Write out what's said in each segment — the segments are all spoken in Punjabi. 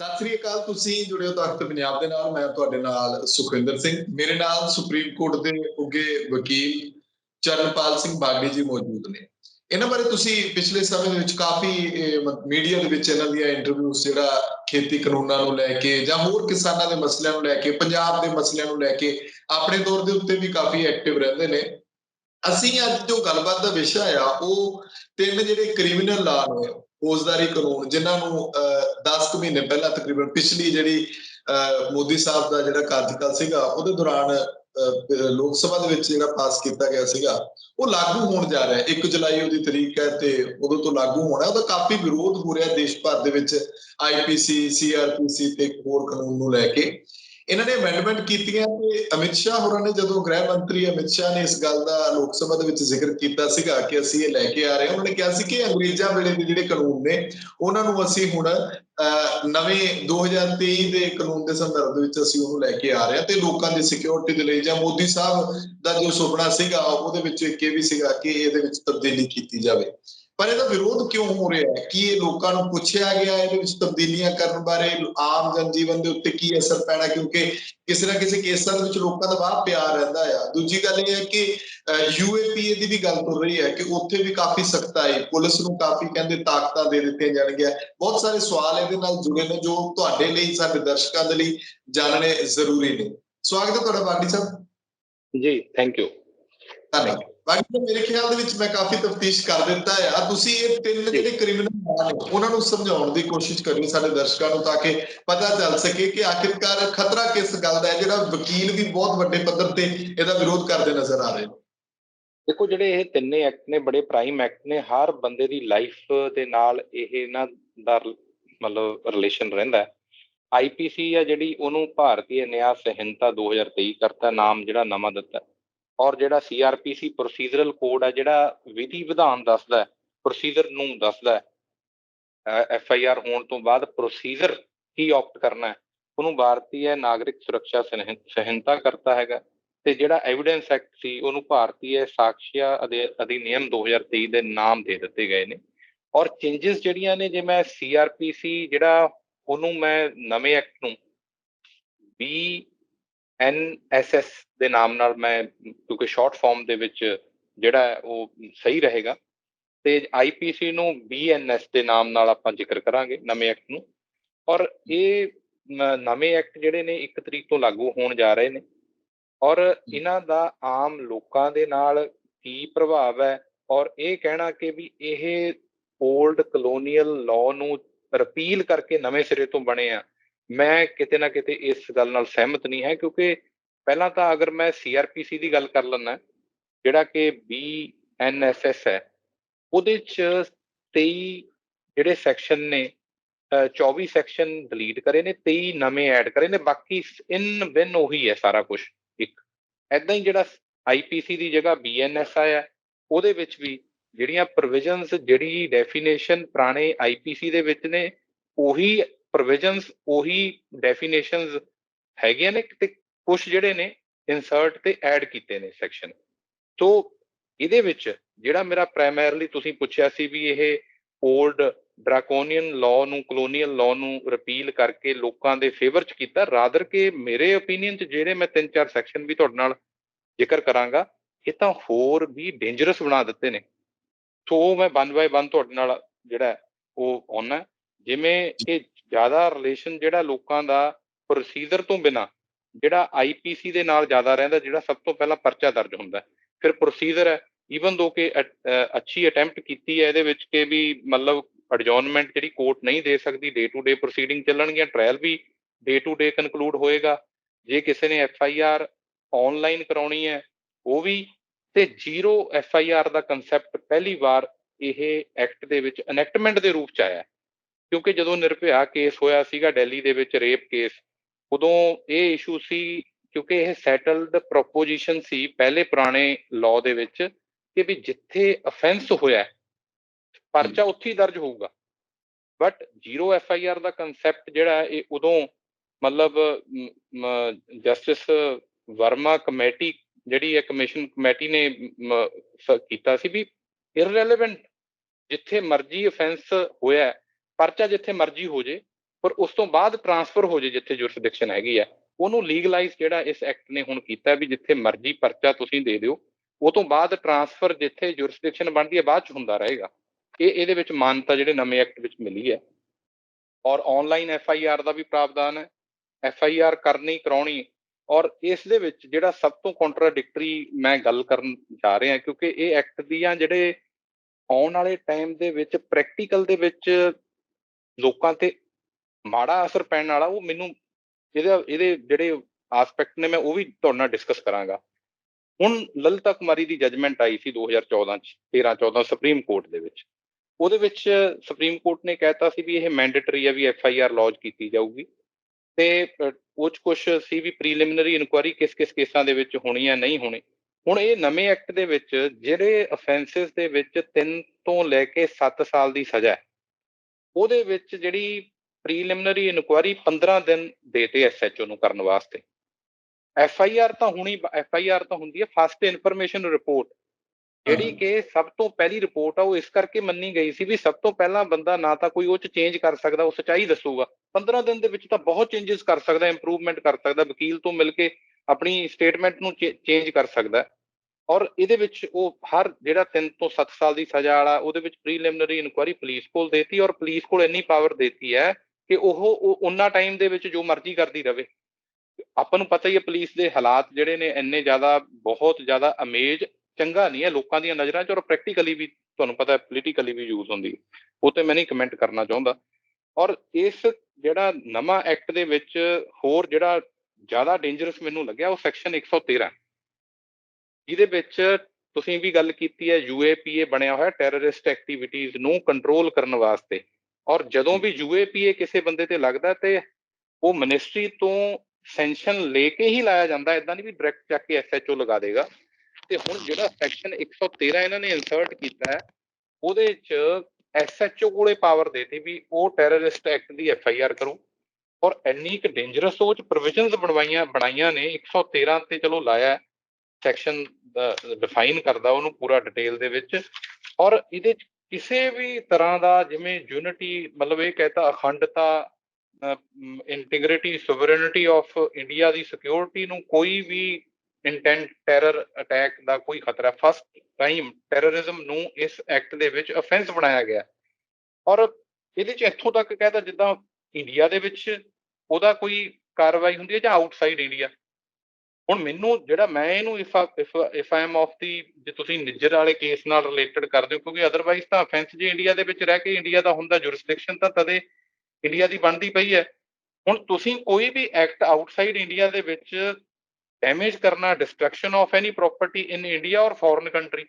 ਸਤਿ ਸ੍ਰੀ ਅਕਾਲ, ਤੁਸੀਂ ਜੁੜੇ ਹੋ ਤਖਤ ਪੰਜਾਬ ਦੇ ਨਾਲ, ਮੈਂ ਤੁਹਾਡੇ ਨਾਲ ਸੁਖਵਿੰਦਰ ਸਿੰਘ। ਮੇਰੇ ਨਾਲ ਸੁਪਰੀਮ ਕੋਰਟ ਦੇ ਉੱਗੇ ਵਕੀਲ ਚਰਨਪਾਲ ਸਿੰਘ ਬਾਗੜੀ ਜੀ ਮੌਜੂਦ ਨੇ। ਇਹਨਾਂ ਬਾਰੇ ਤੁਸੀਂ ਪਿਛਲੇ ਸਮੇਂ ਦੇ ਵਿੱਚ ਕਾਫੀ ਮੀਡੀਆ ਦੇ ਵਿੱਚ ਇਹਨਾਂ ਦੀਆਂ ਇੰਟਰਵਿਊਜ਼ ਜਿਹੜਾ ਖੇਤੀ ਕਾਨੂੰਨਾਂ ਨੂੰ ਲੈ ਕੇ ਜਾਂ ਹੋਰ ਕਿਸਾਨਾਂ ਦੇ ਮਸਲਿਆਂ ਨੂੰ ਲੈ ਕੇ, ਪੰਜਾਬ ਦੇ ਮਸਲਿਆਂ ਨੂੰ ਲੈ ਕੇ, ਆਪਣੇ ਦੌਰ ਦੇ ਉੱਤੇ ਵੀ ਕਾਫੀ ਐਕਟਿਵ ਰਹਿੰਦੇ ਨੇ। ਅਸੀਂ ਅੱਜ ਜੋ ਗੱਲਬਾਤ ਦਾ ਵਿਸ਼ਾ ਆ, ਉਹ ਤਿੰਨ ਜਿਹੜੇ ਕ੍ਰਿਮੀਨਲ ਲਾਅ ਨੇ ਫੌਜਦਾਰੀ ਕਾਨੂੰਨ ਜਿਨ੍ਹਾਂ ਨੂੰ 10 ਕੁ ਮਹੀਨੇ ਪਹਿਲਾਂ ਤਕਰੀਬਨ ਪਿਛਲੀ ਜਿਹੜੀ ਮੋਦੀ ਸਾਹਿਬ ਦਾ ਜਿਹੜਾ ਕਾਰਜਕਾਲ ਸੀਗਾ, ਉਹਦੇ ਦੌਰਾਨ ਲੋਕ ਸਭਾ ਦੇ ਵਿੱਚ ਜਿਹੜਾ ਪਾਸ ਕੀਤਾ ਗਿਆ ਸੀਗਾ, ਉਹ ਲਾਗੂ ਹੋਣ ਜਾ ਰਿਹਾ ਹੈ। 1 ਜੁਲਾਈ ਉਹਦੀ ਤਰੀਕ ਹੈ ਤੇ ਉਦੋਂ ਤੋਂ ਲਾਗੂ ਹੋਣਾ ਉਹਦਾ ਕਾਫੀ ਵਿਰੋਧ ਹੋ ਰਿਹਾ ਦੇਸ਼ ਭਰ ਦੇ ਵਿੱਚ ਆਈਪੀਸੀ ਸੀਆਰਪੀਸੀ ਤੇ ਹੋਰ ਕਾਨੂੰਨ ਨੂੰ ਲੈ ਕੇ। ਇਹਨਾਂ ਨੇ ਅਮੈਂਡਮੈਂਟ ਕੀਤੀਆਂ ਤੇ ਅਮਿਤ ਸ਼ਾਹ ਹੋਰਾਂ ਨੇ ਜਦੋਂ ਗ੍ਰਹਿ ਮੰਤਰੀ ਅਮਿਤ ਸ਼ਾਹ ਨੇ ਇਸ ਗੱਲ ਦਾ ਲੋਕ ਸਭਾ ਦੇ ਵਿੱਚ ਜ਼ਿਕਰ ਕੀਤਾ ਸੀਗਾ ਕਿ ਅਸੀਂ ਇਹ ਲੈ ਕੇ ਆ ਰਹੇ ਹਾਂ, ਉਹਨਾਂ ਨੇ ਕਿਹਾ ਸੀ ਕਿ ਅੰਗਰੇਜ਼ਾਂ ਵੇਲੇ ਦੇ ਜਿਹੜੇ ਕਾਨੂੰਨ ਨੇ, ਉਹਨਾਂ ਨੂੰ ਅਸੀਂ ਹੁਣ ਨਵੇਂ 2023 ਦੇ ਕਾਨੂੰਨ ਦੇ ਸੰਦਰਭ ਵਿੱਚ ਅਸੀਂ ਉਹਨੂੰ ਲੈ ਕੇ ਆ ਰਹੇ ਹਾਂ ਤੇ ਲੋਕਾਂ ਦੀ ਸਿਕਿਉਰਿਟੀ ਦੇ ਲਈ ਜਾਂ ਮੋਦੀ ਸਾਹਿਬ ਦਾ ਜੋ ਸੁਪਨਾ ਸੀਗਾ, ਉਹਦੇ ਵਿੱਚ ਇੱਕ ਇਹ ਵੀ ਸੀਗਾ ਕਿ ਇਹਦੇ ਵਿੱਚ ਤਬਦੀਲੀ ਕੀਤੀ ਜਾਵੇ। ਪਰ ਇਹਦਾ ਵਿਰੋਧ ਕਿਉਂ ਹੋ ਰਿਹਾ ਹੈ? ਕੀ ਇਹ ਲੋਕਾਂ ਨੂੰ ਪੁੱਛਿਆ ਗਿਆ ਇਹਦੇ ਵਿੱਚ ਤਬਦੀਲੀਆਂ ਕਰਨ ਬਾਰੇ? ਆਮ ਜਨਜੀਵਨ ਦੇ ਉੱਤੇ ਕੀ ਅਸਰ ਪੈਣਾ? ਕਿਉਂਕਿ ਕਿਸੇ ਨਾ ਕਿਸੇ ਕੇਸਾਂ ਦੇ ਵਿੱਚ ਲੋਕਾਂ ਦਾ ਬਾਹ ਪਿਆਰ ਰਹਿੰਦਾ ਆ। ਦੂਜੀ ਗੱਲ ਇਹ ਹੈ ਕਿ ਯੂਏਪੀਏ ਦੀ ਵੀ ਗੱਲ ਕਰ ਰਹੀ ਹੈ ਕਿ ਉੱਥੇ ਵੀ ਕਾਫੀ ਸਖਤਾਈ ਪੁਲਿਸ ਨੂੰ ਕਾਫੀ ਕਹਿੰਦੇ ਤਾਕਤਾਂ ਦੇ ਦਿੱਤੀਆਂ ਜਾਣਗੀਆਂ। ਬਹੁਤ ਸਾਰੇ ਸਵਾਲ ਇਹਦੇ ਨਾਲ ਜੁੜੇ ਨੇ ਜੋ ਤੁਹਾਡੇ ਲਈ ਸਾਡੇ ਦਰਸ਼ਕਾਂ ਦੇ ਲਈ ਜਾਣਨੇ ਜ਼ਰੂਰੀ ਨੇ। ਸਵਾਗਤ ਹੈ ਤੁਹਾਡਾ ਬਾਗੀ ਸਾਹਿਬ। ਜੀ ਥੈਂਕ ਯੂ ਧੰਨਵਾਦ। ਬਾਕੀ ਮੇਰੇ ਖਿਆਲ ਦੇ ਵਿੱਚ ਮੈਂ ਕਾਫੀ ਤਫਤੀਸ਼ ਕਰ ਦਿੱਤਾ ਆ ਤੁਸੀਂ ਇਹ ਤਿੰਨ ਜਿਹੜੇ ਕ੍ਰਿਮੀਨਲ ਨੇ ਉਹਨਾਂ ਨੂੰ ਸਮਝਾਉਣ ਦੀ ਕੋਸ਼ਿਸ਼ ਕਰਿਓ ਸਾਡੇ ਦਰਸ਼ਕਾਂ ਨੂੰ ਤਾਂ ਕਿ ਪਤਾ ਚੱਲ ਸਕੇ ਕਿ ਆਖਿਰਕਾਰ ਖਤਰਾ ਕਿਸ ਗੱਲ ਦਾ ਹੈ ਜਿਹੜਾ ਵਕੀਲ ਵੀ ਬਹੁਤ ਵੱਡੇ ਪੱਧਰ ਤੇ ਇਹਦਾ ਵਿਰੋਧ ਕਰਦੇ ਨਜ਼ਰ ਆ ਰਹੇ ਨੇ। ਦੇਖੋ ਜਿਹੜੇ ਇਹ ਤਿੰਨੇ ਐਕਟ ਨੇ ਬੜੇ ਪ੍ਰਾਈਮ ਐਕਟ ਨੇ ਹਰ ਬੰਦੇ ਦੀ ਲਾਈਫ ਦੇ ਨਾਲ ਇਹ ਇਹਨਾਂ ਦਾ ਮਤਲਬ ਰਿਲੇਸ਼ਨ ਰਹਿੰਦਾ ਹੈ। ਆਈਪੀਸੀ ਆ ਜਿਹੜੀ ਉਹਨੂੰ ਭਾਰਤੀ ਨਿਆਂ ਸੰਹਿਤਾ 2023 ਕਰਤਾ ਨਾਮ ਜਿਹੜਾ ਨਵਾਂ ਦਿੱਤਾ। ਔਰ ਜਿਹੜਾ ਸੀਆਰਪੀਸੀ ਪ੍ਰੋਸੀਜਰਲ ਕੋਡ ਹੈ ਜਿਹੜਾ ਵਿਧੀ ਵਿਧਾਨ ਦੱਸਦਾ ਹੈ ਪ੍ਰੋਸੀਜਰ ਨੂੰ ਦੱਸਦਾ ਹੈ ਐਫ ਆਈ ਆਰ ਹੋਣ ਤੋਂ ਬਾਅਦ ਪ੍ਰੋਸੀਜਰ ਕੀ ਆਪਟ ਕਰਨਾ ਹੈ। ਉਹਨੂੰ ਭਾਰਤੀ ਨਾਗਰਿਕ ਸੁਰੱਖਿਆ ਸਹਿਨਤਾ ਕਰਤਾ ਹੈਗਾ। ਤੇ ਜਿਹੜਾ ਐਵੀਡੈਂਸ ਐਕਟ ਸੀ, ਉਹਨੂੰ ਭਾਰਤੀ ਸਾਖਸ਼ੀਆ ਅਧਿਨਿਯਮ 2023 ਦੇ ਨਾਮ ਦੇ ਦਿੱਤੇ ਗਏ ਨੇ। ਔਰ ਚੇਂਜਸ ਜਿਹੜੀਆਂ ਨੇ, ਜੇ ਮੈਂ ਸੀਆਰਪੀਸੀ ਜਿਹੜਾ, ਉਹਨੂੰ ਮੈਂ ਨਵੇਂ ਐਕਟ ਨੂੰ ਬੀ ਐਨਐਸਐਸ ਦੇ ਨਾਮ ਨਾਲ ਮੈਂ, ਕਿਉਂਕਿ ਸ਼ਾਰਟ ਫਾਰਮ ਦੇ ਵਿੱਚ ਜਿਹੜਾ ਉਹ ਸਹੀ ਰਹੇਗਾ। ਤੇ ਆਈਪੀਸੀ ਨੂੰ ਬੀਐਨਐਸ ਦੇ ਨਾਮ ਨਾਲ ਆਪਾਂ ਜ਼ਿਕਰ ਕਰਾਂਗੇ ਨਵੇਂ ਐਕਟ ਨੂੰ। ਔਰ ਇਹ ਨਵੇਂ ਐਕਟ ਜਿਹੜੇ ਨੇ 1 ਤਰੀਕ ਤੋਂ ਲਾਗੂ ਹੋਣ ਜਾ ਰਹੇ ਨੇ। ਔਰ ਇਹਨਾਂ ਦਾ ਆਮ ਲੋਕਾਂ ਦੇ ਨਾਲ ਕੀ ਪ੍ਰਭਾਵ ਹੈ? ਔਰ ਇਹ ਕਹਿਣਾ ਕਿ ਵੀ ਇਹ 올ਡ ਕਲੋਨੀਅਲ ਲਾਅ ਨੂੰ ਰਿਪੀਲ ਕਰਕੇ ਨਵੇਂ ਸਿਰੇ ਤੋਂ ਬਣੇ ਆ। ਮੈਂ ਕਿਤੇ ਨਾ ਕਿਤੇ ਇਸ ਗੱਲ ਨਾਲ ਸਹਿਮਤ ਨਹੀਂ ਹੈ, ਕਿਉਂਕਿ ਪਹਿਲਾਂ ਤਾਂ ਅਗਰ ਮੈਂ ਸੀਆਰਪੀਸੀ ਦੀ ਗੱਲ ਕਰ ਲੈਣਾ ਜਿਹੜਾ ਕਿ ਬੀਐਨਐਸਐਸ ਹੈ, ਉਹਦੇ ਚ 23 ਜਿਹੜੇ ਸੈਕਸ਼ਨ ਨੇ 24 ਸੈਕਸ਼ਨ ਡਿਲੀਟ ਕਰੇ ਨੇ 23 ਨਵੇਂ ਐਡ ਕਰੇ ਨੇ, ਬਾਕੀ ਇਨ ਬਿਨ ਉਹੀ ਹੈ ਸਾਰਾ ਕੁਝ ਇੱਕ। ਐਦਾਂ ਹੀ ਜਿਹੜਾ ਆਈਪੀਸੀ ਦੀ ਜਗ੍ਹਾ ਬੀਐਨਐਸ ਆਇਆ, ਉਹਦੇ ਵਿੱਚ ਵੀ ਜਿਹੜੀਆਂ ਪ੍ਰੋਵੀਜ਼ਨਸ ਜਿਹੜੀ ਡੈਫੀਨੇਸ਼ਨ ਪੁਰਾਣੇ ਆਈਪੀਸੀ ਦੇ ਵਿੱਚ ਨੇ, ਉਹੀ ਪ੍ਰੋਵੀਜ਼ਨਸ ਉਹੀ ਡੈਫੀਨੇਸ਼ਨਸ ਹੈਗੀਆਂ ਨੇ ਤੇ ਕੁਝ ਜਿਹੜੇ ਨੇ ਇਨਸਰਟ ਤੇ ਐਡ ਕੀਤੇ ਨੇ ਸੈਕਸ਼ਨ ਸੋ ਇਹਦੇ ਵਿੱਚ ਜਿਹੜਾ ਮੇਰਾ ਪ੍ਰਾਇਮਰੀਲੀ ਤੁਸੀਂ ਪੁੱਛਿਆ ਸੀ ਵੀ ਇਹ 올ਡ ਡਰਾਕੋਨੀਅਨ ਲਾਅ ਨੂੰ ਕਲੋਨੀਅਲ ਲਾਅ ਨੂੰ ਰਿਪੀਲ ਕਰਕੇ ਲੋਕਾਂ ਦੇ ਫੇਵਰ ਚ ਕੀਤਾ ਰਾਦਰ ਕਿ ਮੇਰੇ ਓਪੀਨੀਅਨ ਚ ਜਿਹੜੇ ਮੈਂ ਤਿੰਨ ਚਾਰ ਸੈਕਸ਼ਨ ਵੀ ਤੁਹਾਡੇ ਨਾਲ ਜ਼ਿਕਰ ਕਰਾਂਗਾ, ਇਹ ਤਾਂ ਹੋਰ ਵੀ ਡੇਂਜਰਸ ਬਣਾ ਦਿੱਤੇ ਨੇ। ਸੋ ਮੈਂ ਵਨ ਬਾਈ ਵਨ ਤੁਹਾਡੇ ਨਾਲ ਜਿਹੜਾ ਉਹ ਆਉਣਾ। ਜਿਵੇਂ ਇਹ ਜ਼ਿਆਦਾ ਰਿਲੇਸ਼ਨ ਜਿਹੜਾ ਲੋਕਾਂ ਦਾ ਪ੍ਰੋਸੀਜਰ ਤੋਂ ਬਿਨਾ, ਜਿਹੜਾ ਆਈਪੀਸੀ ਦੇ ਨਾਲ ਜ਼ਿਆਦਾ ਰਹਿੰਦਾ, ਜਿਹੜਾ ਸਭ ਤੋਂ ਪਹਿਲਾਂ ਪਰਚਾ ਦਰਜ ਹੁੰਦਾ ਫਿਰ ਪ੍ਰੋਸੀਜਰ ਹੈ ਈਵਨ ਦੋ ਕਿ ਅੱਛੀ ਅਟੈਂਪਟ ਕੀਤੀ ਹੈ ਇਹਦੇ ਵਿੱਚ ਕਿ ਵੀ ਮਤਲਬ ਐਡਜੋਰਨਮੈਂਟ ਜਿਹੜੀ ਕੋਰਟ ਨਹੀਂ ਦੇ ਸਕਦੀ ਡੇ ਟੂ ਡੇ ਪ੍ਰੋਸੀਡਿੰਗ ਚੱਲਣਗੀਆਂ ਟ੍ਰਾਇਲ ਵੀ ਡੇ ਟੂ ਡੇ ਕਨਕਲੂਡ ਹੋਏਗਾ। ਜੇ ਕਿਸੇ ਨੇ ਐਫ ਆਈ ਆਰ ਆਨਲਾਈਨ ਕਰਾਉਣੀ ਹੈ, ਉਹ ਵੀ ਤੇ ਜ਼ੀਰੋ ਐਫ ਆਈ ਆਰ ਦਾ ਕਨਸੈਪਟ ਪਹਿਲੀ ਵਾਰ ਇਹ ਐਕਟ ਦੇ ਵਿੱਚ ਅਨੈਕਟਮੈਂਟ ਦੇ ਰੂਪ ਚ ਆਇਆ ਕਿਉਂਕਿ ਜਦੋਂ ਨਿਰਭਿਆ ਕੇਸ ਹੋਇਆ ਸੀਗਾ ਦਿੱਲੀ ਦੇ ਵਿੱਚ ਰੇਪ ਕੇਸ ਉਦੋਂ ਇਹ ਇਸ਼ੂ ਸੀ ਕਿਉਂਕਿ ਇਹ ਸੈਟਲਡ ਪ੍ਰੋਪੋਜੀਸ਼ਨ ਸੀ ਪਹਿਲੇ ਪੁਰਾਣੇ ਲਾਅ ਦੇ ਵਿੱਚ ਕਿ ਵੀ ਜਿੱਥੇ ਅਫੈਂਸ ਹੋਇਆ ਪਰਚਾ ਉੱਥੇ ਹੀ ਦਰਜ ਹੋਊਗਾ। But zero F I R the concept ਜਿਹੜਾ ਇਹ ਉਦੋਂ ਮਤਲਬ ਜਸਟਿਸ ਵਰਮਾ ਕਮੇਟੀ ਜਿਹੜੀ ਹੈ ਕਮਿਸ਼ਨ ਕਮੇਟੀ ਨੇ ਕੀਤਾ ਸੀ ਵੀ ਇਰਰੈਲੇਵੈਂਟ ਜਿੱਥੇ ਮਰਜ਼ੀ ਅਫੈਂਸ ਹੋਇਆ ਪਰਚਾ ਜਿੱਥੇ ਮਰਜ਼ੀ ਹੋ ਜੇ, ਪਰ ਉਸ ਤੋਂ ਬਾਅਦ ਟਰਾਂਸਫਰ ਹੋ ਜੇ ਜਿੱਥੇ ਜੁਰਿਸਡਿਕਸ਼ਨ ਹੈਗੀ ਆ, ਉਹਨੂੰ ਲੀਗਲਾਈਜ਼ ਜਿਹੜਾ ਇਸ ਐਕਟ ਨੇ ਹੁਣ ਕੀਤਾ ਵੀ ਜਿੱਥੇ ਮਰਜ਼ੀ ਪਰਚਾ ਤੁਸੀਂ ਦੇ ਦਿਓ, ਉਹ ਤੋਂ ਬਾਅਦ ਟਰਾਂਸਫਰ ਜਿੱਥੇ ਜੁਰਿਸਡਿਕਸ਼ਨ ਬਣਦੀ ਹੈ, ਬਾਅਦ ਚ ਹੁੰਦਾ ਰਹੇਗਾ। ਇਹ ਇਹਦੇ ਵਿੱਚ ਮਾਨਤਾ ਜਿਹੜੇ ਨਵੇਂ ਐਕਟ ਵਿੱਚ ਮਿਲੀ ਹੈ। ਔਰ ਆਨਲਾਈਨ ਐਫ ਆਈ ਆਰ ਦਾ ਵੀ ਪ੍ਰਾਵਧਾਨ ਹੈ। ਐਫ ਆਈ ਆਰ ਕਰਨੀ, ਕਰਾਉਣੀ, ਔਰ ਇਸ ਦੇ ਵਿੱਚ ਜਿਹੜਾ ਸਭ ਤੋਂ ਕੰਟਰਾਡਿਕਟਰੀ ਮੈਂ ਗੱਲ ਕਰਨ ਜਾ ਰਿਹਾ, ਕਿਉਂਕਿ ਇਹ ਐਕਟ ਦੀਆਂ ਜਿਹੜੇ ਆਉਣ ਵਾਲੇ ਟਾਈਮ ਦੇ ਵਿੱਚ ਪ੍ਰੈਕਟੀਕਲ ਦੇ ਵਿੱਚ ਲੋਕਾਂ ਤੇ ਮਾੜਾ ਅਸਰ ਪੈਣ ਵਾਲਾ ਉਹ ਮੈਨੂੰ ਇਹਦੇ ਇਹਦੇ ਜਿਹੜੇ ਆਸਪੈਕਟ ਨੇ ਮੈਂ ਉਹ ਵੀ ਤੁਹਾਡੇ ਨਾਲ ਡਿਸਕਸ ਕਰਾਂਗਾ। ਹੁਣ ਲਲਿਤਾ ਕੁਮਾਰੀ ਦੀ ਜਜਮੈਂਟ ਆਈ ਸੀ 2014 ਚ 13 14 ਸੁਪਰੀਮ ਕੋਰਟ ਦੇ ਵਿੱਚ। ਉਹਦੇ ਵਿੱਚ ਸੁਪਰੀਮ ਕੋਰਟ ਨੇ ਕਹਿਤਾ ਸੀ ਵੀ ਇਹ ਮੈਂਡੇਟਰੀ ਹੈ ਵੀ ਐਫ ਆਈ ਆਰ ਲੌਂਚ ਕੀਤੀ ਜਾਊਗੀ। ਤੇ ਅਹ, ਉਹ ਚ ਕੁਝ ਸੀ ਵੀ ਪ੍ਰੀਲਿਮਿਨਰੀ ਇਨਕੁਆਇਰੀ ਕਿਸ ਕਿਸ ਕੇਸਾਂ ਦੇ ਵਿੱਚ ਹੋਣੀ ਹੈ ਨਹੀਂ ਹੋਣੀ। ਹੁਣ ਇਹ ਨਵੇਂ ਐਕਟ ਦੇ ਵਿੱਚ ਜਿਹੜੇ ਅਫੈਂਸਸ ਦੇ ਵਿੱਚ 3 ਤੋਂ ਲੈ ਕੇ 7 ਸਾਲ ਦੀ ਸਜ਼ਾ ਹੈ ਉਹਦੇ ਵਿੱਚ ਜਿਹੜੀ ਪ੍ਰੀਲਿਮਿਨਰੀ ਇਨਕੁਆਇਰੀ 15 ਦਿਨ ਦੇਤੇ ਐਸਐਚਓ ਨੂੰ ਕਰਨ ਵਾਸਤੇ। ਐਫ ਆਈ ਆਰ ਤਾਂ ਹੁਣੀ ਐਫ ਆਈ ਆਰ ਤਾਂ ਹੁੰਦੀ ਹੈ ਫਸਟ ਇਨਫੋਰਮੇਸ਼ਨ ਰਿਪੋਰਟ ਜਿਹੜੀ ਕਿ ਸਭ ਤੋਂ ਪਹਿਲੀ ਰਿਪੋਰਟ ਆ ਉਹ ਇਸ ਕਰਕੇ ਮੰਨੀ ਗਈ ਸੀ ਵੀ ਸਭ ਤੋਂ ਪਹਿਲਾਂ ਬੰਦਾ ਨਾ ਤਾਂ ਕੋਈ ਉਹ ਚ ਚੇਂਜ ਕਰ ਸਕਦਾ ਉਹ ਸੱਚਾਈ ਦੱਸੂਗਾ। 15 ਦਿਨ ਦੇ ਵਿੱਚ ਤਾਂ ਬਹੁਤ ਚੇਂਜਸ ਕਰ ਸਕਦਾ ਇੰਪਰੂਵਮੈਂਟ ਕਰ ਸਕਦਾ ਵਕੀਲ ਤੋਂ ਮਿਲ ਕੇ ਆਪਣੀ ਸਟੇਟਮੈਂਟ ਨੂੰ ਚੇਂਜ ਕਰ ਸਕਦਾ। ਔਰ ਇਹਦੇ ਵਿੱਚ ਉਹ ਹਰ ਜਿਹੜਾ 3 ਤੋਂ 7 ਸਾਲ ਦੀ ਸਜ਼ਾ ਵਾਲਾ, ਉਹਦੇ ਵਿੱਚ ਪ੍ਰੀਲਿਮਿਨਰੀ ਇਨਕੁਆਇਰੀ ਪੁਲਿਸ ਕੋਲ ਦੇਤੀ ਔਰ ਪੁਲਿਸ ਕੋਲ ਇੰਨੀ ਪਾਵਰ ਦੇਤੀ ਹੈ ਕਿ ਉਹ ਉਹ ਉਹਨਾਂ ਟਾਈਮ ਦੇ ਵਿੱਚ ਜੋ ਮਰਜ਼ੀ ਕਰਦੀ ਰਵੇ। ਆਪਾਂ ਨੂੰ ਪਤਾ ਹੀ ਹੈ ਪੁਲਿਸ ਦੇ ਹਾਲਾਤ ਜਿਹੜੇ ਨੇ ਇੰਨੇ ਜ਼ਿਆਦਾ, ਬਹੁਤ ਜ਼ਿਆਦਾ ਅਮੇਜ ਚੰਗਾ ਨਹੀਂ ਹੈ ਲੋਕਾਂ ਦੀਆਂ ਨਜ਼ਰਾਂ 'ਚ ਔਰ ਪ੍ਰੈਕਟੀਕਲੀ ਵੀ ਤੁਹਾਨੂੰ ਪਤਾ ਹੈ ਪੋਲੀਟੀਕਲੀ ਵੀ ਯੂਜ਼ ਹੁੰਦੀ ਉਹ ਤੇ ਮੈਂ ਨਹੀਂ ਕਮੈਂਟ ਕਰਨਾ ਚਾਹੁੰਦਾ। ਔਰ ਇਸ ਜਿਹੜਾ ਨਵਾਂ ਐਕਟ ਦੇ ਵਿੱਚ ਹੋਰ ਜਿਹੜਾ ਜ਼ਿਆਦਾ ਡੇਂਜਰਸ ਮੈਨੂੰ ਲੱਗਿਆ ਉਹ ਸੈਕਸ਼ਨ 113 ਜਿਹਦੇ ਵਿੱਚ ਤੁਸੀਂ ਵੀ ਗੱਲ ਕੀਤੀ ਹੈ ਯੂਏਪੀਏ ਬਣਿਆ ਹੋਇਆ ਟੈਰਰਿਸਟ ਐਕਟੀਵਿਟੀਜ਼ ਨੂੰ ਕੰਟਰੋਲ ਕਰਨ ਵਾਸਤੇ। ਔਰ ਜਦੋਂ ਵੀ ਯੂਏਪੀਏ ਕਿਸੇ ਬੰਦੇ ਤੇ ਲੱਗਦਾ ਤੇ ਉਹ ਮਿਨਿਸਟਰੀ ਤੋਂ ਸੈਂਕਸ਼ਨ ਲੈ ਕੇ ਹੀ ਲਾਇਆ ਜਾਂਦਾ ਇਦਾਂ ਨਹੀਂ ਵੀ ਡਾਇਰੈਕਟ ਚੱਕ ਕੇ ਐਸਐਚਓ ਲਗਾ ਦੇਗਾ। ਤੇ ਹੁਣ ਜਿਹੜਾ ਸੈਕਸ਼ਨ 113 ਇਹਨਾਂ ਨੇ ਇਨਸਰਟ ਕੀਤਾ ਹੈ, ਉਹਦੇ ਚ ਐਸਐਚਓ ਕੋਲੇ ਪਾਵਰ ਦੇਤੀ ਵੀ ਉਹ ਟੈਰਰਿਸਟ ਐਕਟ ਦੀ ਐਫਆਈਆਰ ਕਰੋ। ਔਰ ਇੰਨੀ ਕਿ ਡੇਂਜਰਸ ਉਹ ਚ ਪ੍ਰੋਵੀਜ਼ਨਸ ਬਣਵਾਈਆਂ, ਬਣਾਈਆਂ ਨੇ 113 ਤੇ ਚਲੋ ਲਾਇਆ ਸੈਕਸ਼ਨ ਡਿਫਾਈਨ ਕਰਦਾ, ਉਹਨੂੰ ਪੂਰਾ ਡਿਟੇਲ ਦੇ ਵਿੱਚ। ਔਰ ਇਹਦੇ ਚ ਕਿਸੇ ਵੀ ਤਰ੍ਹਾਂ ਦਾ ਜਿਵੇਂ ਯੂਨਿਟੀ ਮਤਲਬ ਇਹ ਕਹਤਾ ਅਖੰਡਤਾ ਇੰਟੀਗ੍ਰਿਟੀ ਸੋਵਰੇਨਿਟੀ ਆਫ ਇੰਡੀਆ ਦੀ ਸਿਕਿਉਰਿਟੀ ਨੂੰ ਕੋਈ ਵੀ ਇੰਟੈਂਟ ਟੈਰਰ ਅਟੈਕ ਦਾ ਕੋਈ ਖਤਰਾ ਫਸਟ ਟਾਈਮ ਟੈਰਰਿਜ਼ਮ ਨੂੰ ਇਸ ਐਕਟ ਦੇ ਵਿੱਚ ਅਫੈਂਸ ਬਣਾਇਆ ਗਿਆ। ਔਰ ਇਹਦੇ ਚ ਇੱਥੋਂ ਤੱਕ ਕਹਿੰਦਾ ਜਿੱਦਾਂ ਇੰਡੀਆ ਦੇ ਵਿੱਚ ਉਹਦਾ ਕੋਈ ਕਾਰਵਾਈ ਹੁੰਦੀ ਹੈ ਜਾਂ ਆਊਟਸਾਈਡ ਇੰਡੀਆ ਹੁਣ ਮੈਨੂੰ ਜਿਹੜਾ ਮੈਂ ਇਹਨੂੰ if if I am of ਦੀ ਜੇ ਤੁਸੀਂ ਨਿੱਜਰ ਵਾਲੇ ਕੇਸ ਨਾਲ ਰਿਲੇਟਡ ਕਰਦੇ ਹੋ, ਕਿਉਂਕਿ ਅਦਰਵਾਈਜ਼ ਤਾਂ ਅਫੈਂਸ ਜੇ ਇੰਡੀਆ ਦੇ ਵਿੱਚ ਰਹਿ ਕੇ ਇੰਡੀਆ ਦਾ ਹੁੰਦਾ ਜੁਰਿਸਡਿਕਸ਼ਨ ਤਾਂ ਤਦੇ ਇੰਡੀਆ ਦੀ ਬਣਦੀ ਪਈ ਹੈ। ਹੁਣ ਤੁਸੀਂ ਕੋਈ ਵੀ ਐਕਟ ਆਊਟਸਾਈਡ ਇੰਡੀਆ ਦੇ ਵਿੱਚ ਡੈਮੇਜ ਕਰਨਾ destruction of any property in India ਔਰ ਫੋਰਨ ਕੰਟਰੀ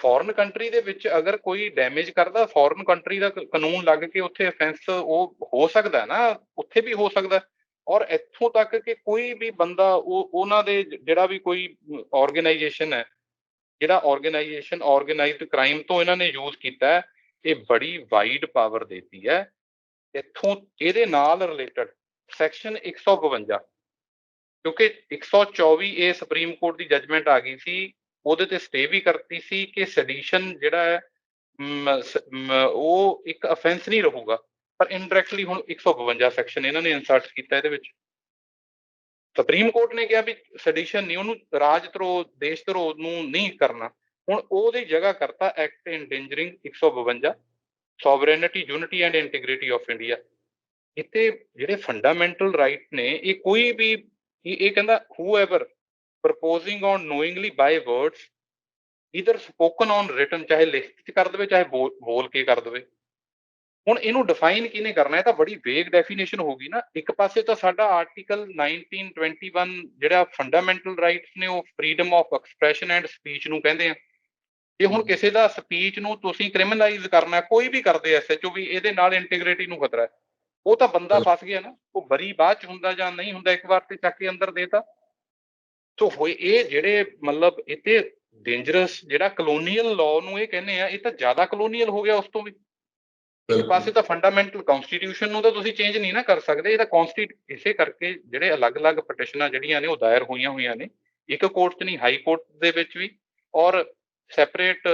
ਫੋਰਨ ਕੰਟਰੀ ਦੇ ਵਿੱਚ ਅਗਰ ਕੋਈ ਡੈਮੇਜ ਕਰਦਾ ਫੋਰਨ ਕੰਟਰੀ ਦਾ ਕਾਨੂੰਨ ਲੱਗ ਕੇ ਉੱਥੇ ਅਫੈਂਸ ਉਹ ਹੋ ਸਕਦਾ ਨਾ, ਉੱਥੇ ਵੀ ਹੋ ਸਕਦਾ। ਔਰ ਇੱਥੋਂ ਤੱਕ ਕਿ ਕੋਈ ਵੀ ਬੰਦਾ, ਉਹ, ਉਹਨਾਂ ਦੇ ਜਿਹੜਾ ਵੀ ਕੋਈ ਆਰਗੇਨਾਈਜੇਸ਼ਨ ਹੈ, ਜਿਹੜਾ ਆਰਗੇਨਾਈਜੇਸ਼ਨ ਆਰਗੇਨਾਈਜ਼ਡ ਕ੍ਰਾਈਮ ਤੋਂ ਇਹਨਾਂ ਨੇ ਯੂਜ਼ ਕੀਤਾ ਹੈ, ਇਹ ਬੜੀ ਵਾਈਡ ਪਾਵਰ ਦਿੱਤੀ ਹੈ। ਇੱਥੋਂ ਇਹਦੇ ਨਾਲ ਰਿਲੇਟਡ ਸੈਕਸ਼ਨ 152 ਕਿਉਂਕਿ 124 ਇਹ ਸੁਪਰੀਮ ਕੋਰਟ ਦੀ ਜਜਮੈਂਟ ਆ ਗਈ ਸੀ, ਉਹਦੇ ਤੇ ਸਟੇ ਵੀ ਕਰਤੀ ਸੀ ਕਿ ਸੈਡੀਸ਼ਨ ਜਿਹੜਾ ਹੈ ਉਹ ਇੱਕ ਅਫੈਂਸ ਨਹੀਂ ਰਹੂਗਾ। ਪਰ ਇਨਡਾਇਰੈਕਟਲੀ ਹੁਣ 152 ਸੈਕਸ਼ਨ ਇਹਨਾਂ ਨੇ ਇਨਸਰਟ ਕੀਤਾ ਇਹਦੇ ਵਿੱਚ। ਸੁਪਰੀਮ ਕੋਰਟ ਨੇ ਕਿਹਾ ਵੀ ਸੈਡੀਸ਼ਨ ਨਹੀਂ, ਉਹਨੂੰ ਰਾਜ ਧਰੋਹ, ਦੇਸ਼ ਧਰੋਹ ਨੂੰ ਨਹੀਂ ਕਰਨਾ। ਹੁਣ ਉਹਦੀ ਜਗ੍ਹਾ ਕਰਤਾ act endangering 152 sovereignty unity and integrity of India ਇੱਥੇ ਜਿਹੜੇ ਫੰਡਾਮੈਂਟਲ ਰਾਈਟ ਨੇ, ਇਹ ਕੋਈ ਵੀ, ਇਹ ਇਹ ਕਹਿੰਦਾ, whoever proposing on knowingly by words either spoken on written, ਚਾਹੇ ਲਿਖਤ ਚ ਕਰ ਦੇਵੇ, ਚਾਹੇ ਬੋਲ ਬੋਲ ਕੇ ਕਰ ਦੇਵੇ। ਹੁਣ ਇਹਨੂੰ ਡਿਫਾਈਨ ਕਿਹਨੇ ਕਰਨਾ ਹੈ? ਤਾਂ ਬੜੀ ਵੇਗ ਡੈਫੀਨੇਸ਼ਨ ਹੋਗੀ ਨਾ। ਇੱਕ ਪਾਸੇ ਤਾਂ ਸਾਡਾ ਆਰਟੀਕਲ 1921 ਜਿਹੜਾ ਫੰਡਾਮੈਂਟਲ ਰਾਈਟਸ ਨੇ ਉਹ freedom of expression and speech ਨੂੰ ਕਹਿੰਦੇ ਆ। ਜੇ ਹੁਣ ਕਿਸੇ ਦਾ ਸਪੀਚ ਨੂੰ ਤੁਸੀਂ ਕ੍ਰਿਮੀਨਲਾਈਜ਼ ਕਰਨਾ ਹੈ, ਕੋਈ ਵੀ ਕਰਦੇ ਐਸਐਚਓ ਵੀ ਇਹਦੇ ਨਾਲ ਇੰਟੀਗ੍ਰਿਟੀ ਨੂੰ ਖਤਰਾ ਹੈ। ਉਹ ਤਾਂ ਬੰਦਾ ਫਸ ਗਿਆ ਨਾ। ਉਹ ਬਰੀ ਬਾਅਦ ਚ ਹੁੰਦਾ ਜਾਂ ਨਹੀਂ ਹੁੰਦਾ ਇੱਕ ਵਾਰ ਤੇ ਚੱਕ ਕੇ ਅੰਦਰ ਦੇਤਾ। ਸੋ ਹੋਏ ਇਹ ਜਿਹੜੇ ਮਤਲਬ ਇਤੇ ਡੇਂਜਰਸ ਜਿਹੜਾ ਕਲੋਨੀਅਲ ਲਾਅ ਨੂੰ ਇਹ ਕਹਿੰਦੇ ਆ ਇਹ ਤਾਂ ਜ਼ਿਆਦਾ ਕਲੋਨੀਅਲ ਹੋ ਗਿਆ ਉਸ ਤੋਂ ਵੀ। ਇੱਕ ਪਾਸੇ ਤਾਂ ਫੰਡਾਮੈਂਟਲ ਕਨਸਟੀਟਿਊਸ਼ਨ ਨੂੰ ਤਾਂ ਤੁਸੀਂ ਚੇਂਜ ਨਹੀਂ ਨਾ ਕਰ ਸਕਦੇ, ਇਹ ਤਾਂ ਕਨਸਟੀਟ ਇਸੇ ਕਰਕੇ ਜਿਹੜੇ ਅਲੱਗ-ਅਲੱਗ ਪਟੀਸ਼ਨਾਂ ਜਿਹੜੀਆਂ ਨੇ ਉਹ ਦਾਇਰ ਹੋਈਆਂ ਹੋਈਆਂ ਨੇ, ਇੱਕ ਕੋਰਟ 'ਚ ਨਹੀਂ ਹਾਈ ਕੋਰਟ ਦੇ ਵਿੱਚ ਵੀ। ਔਰ ਸੈਪਰੇਟ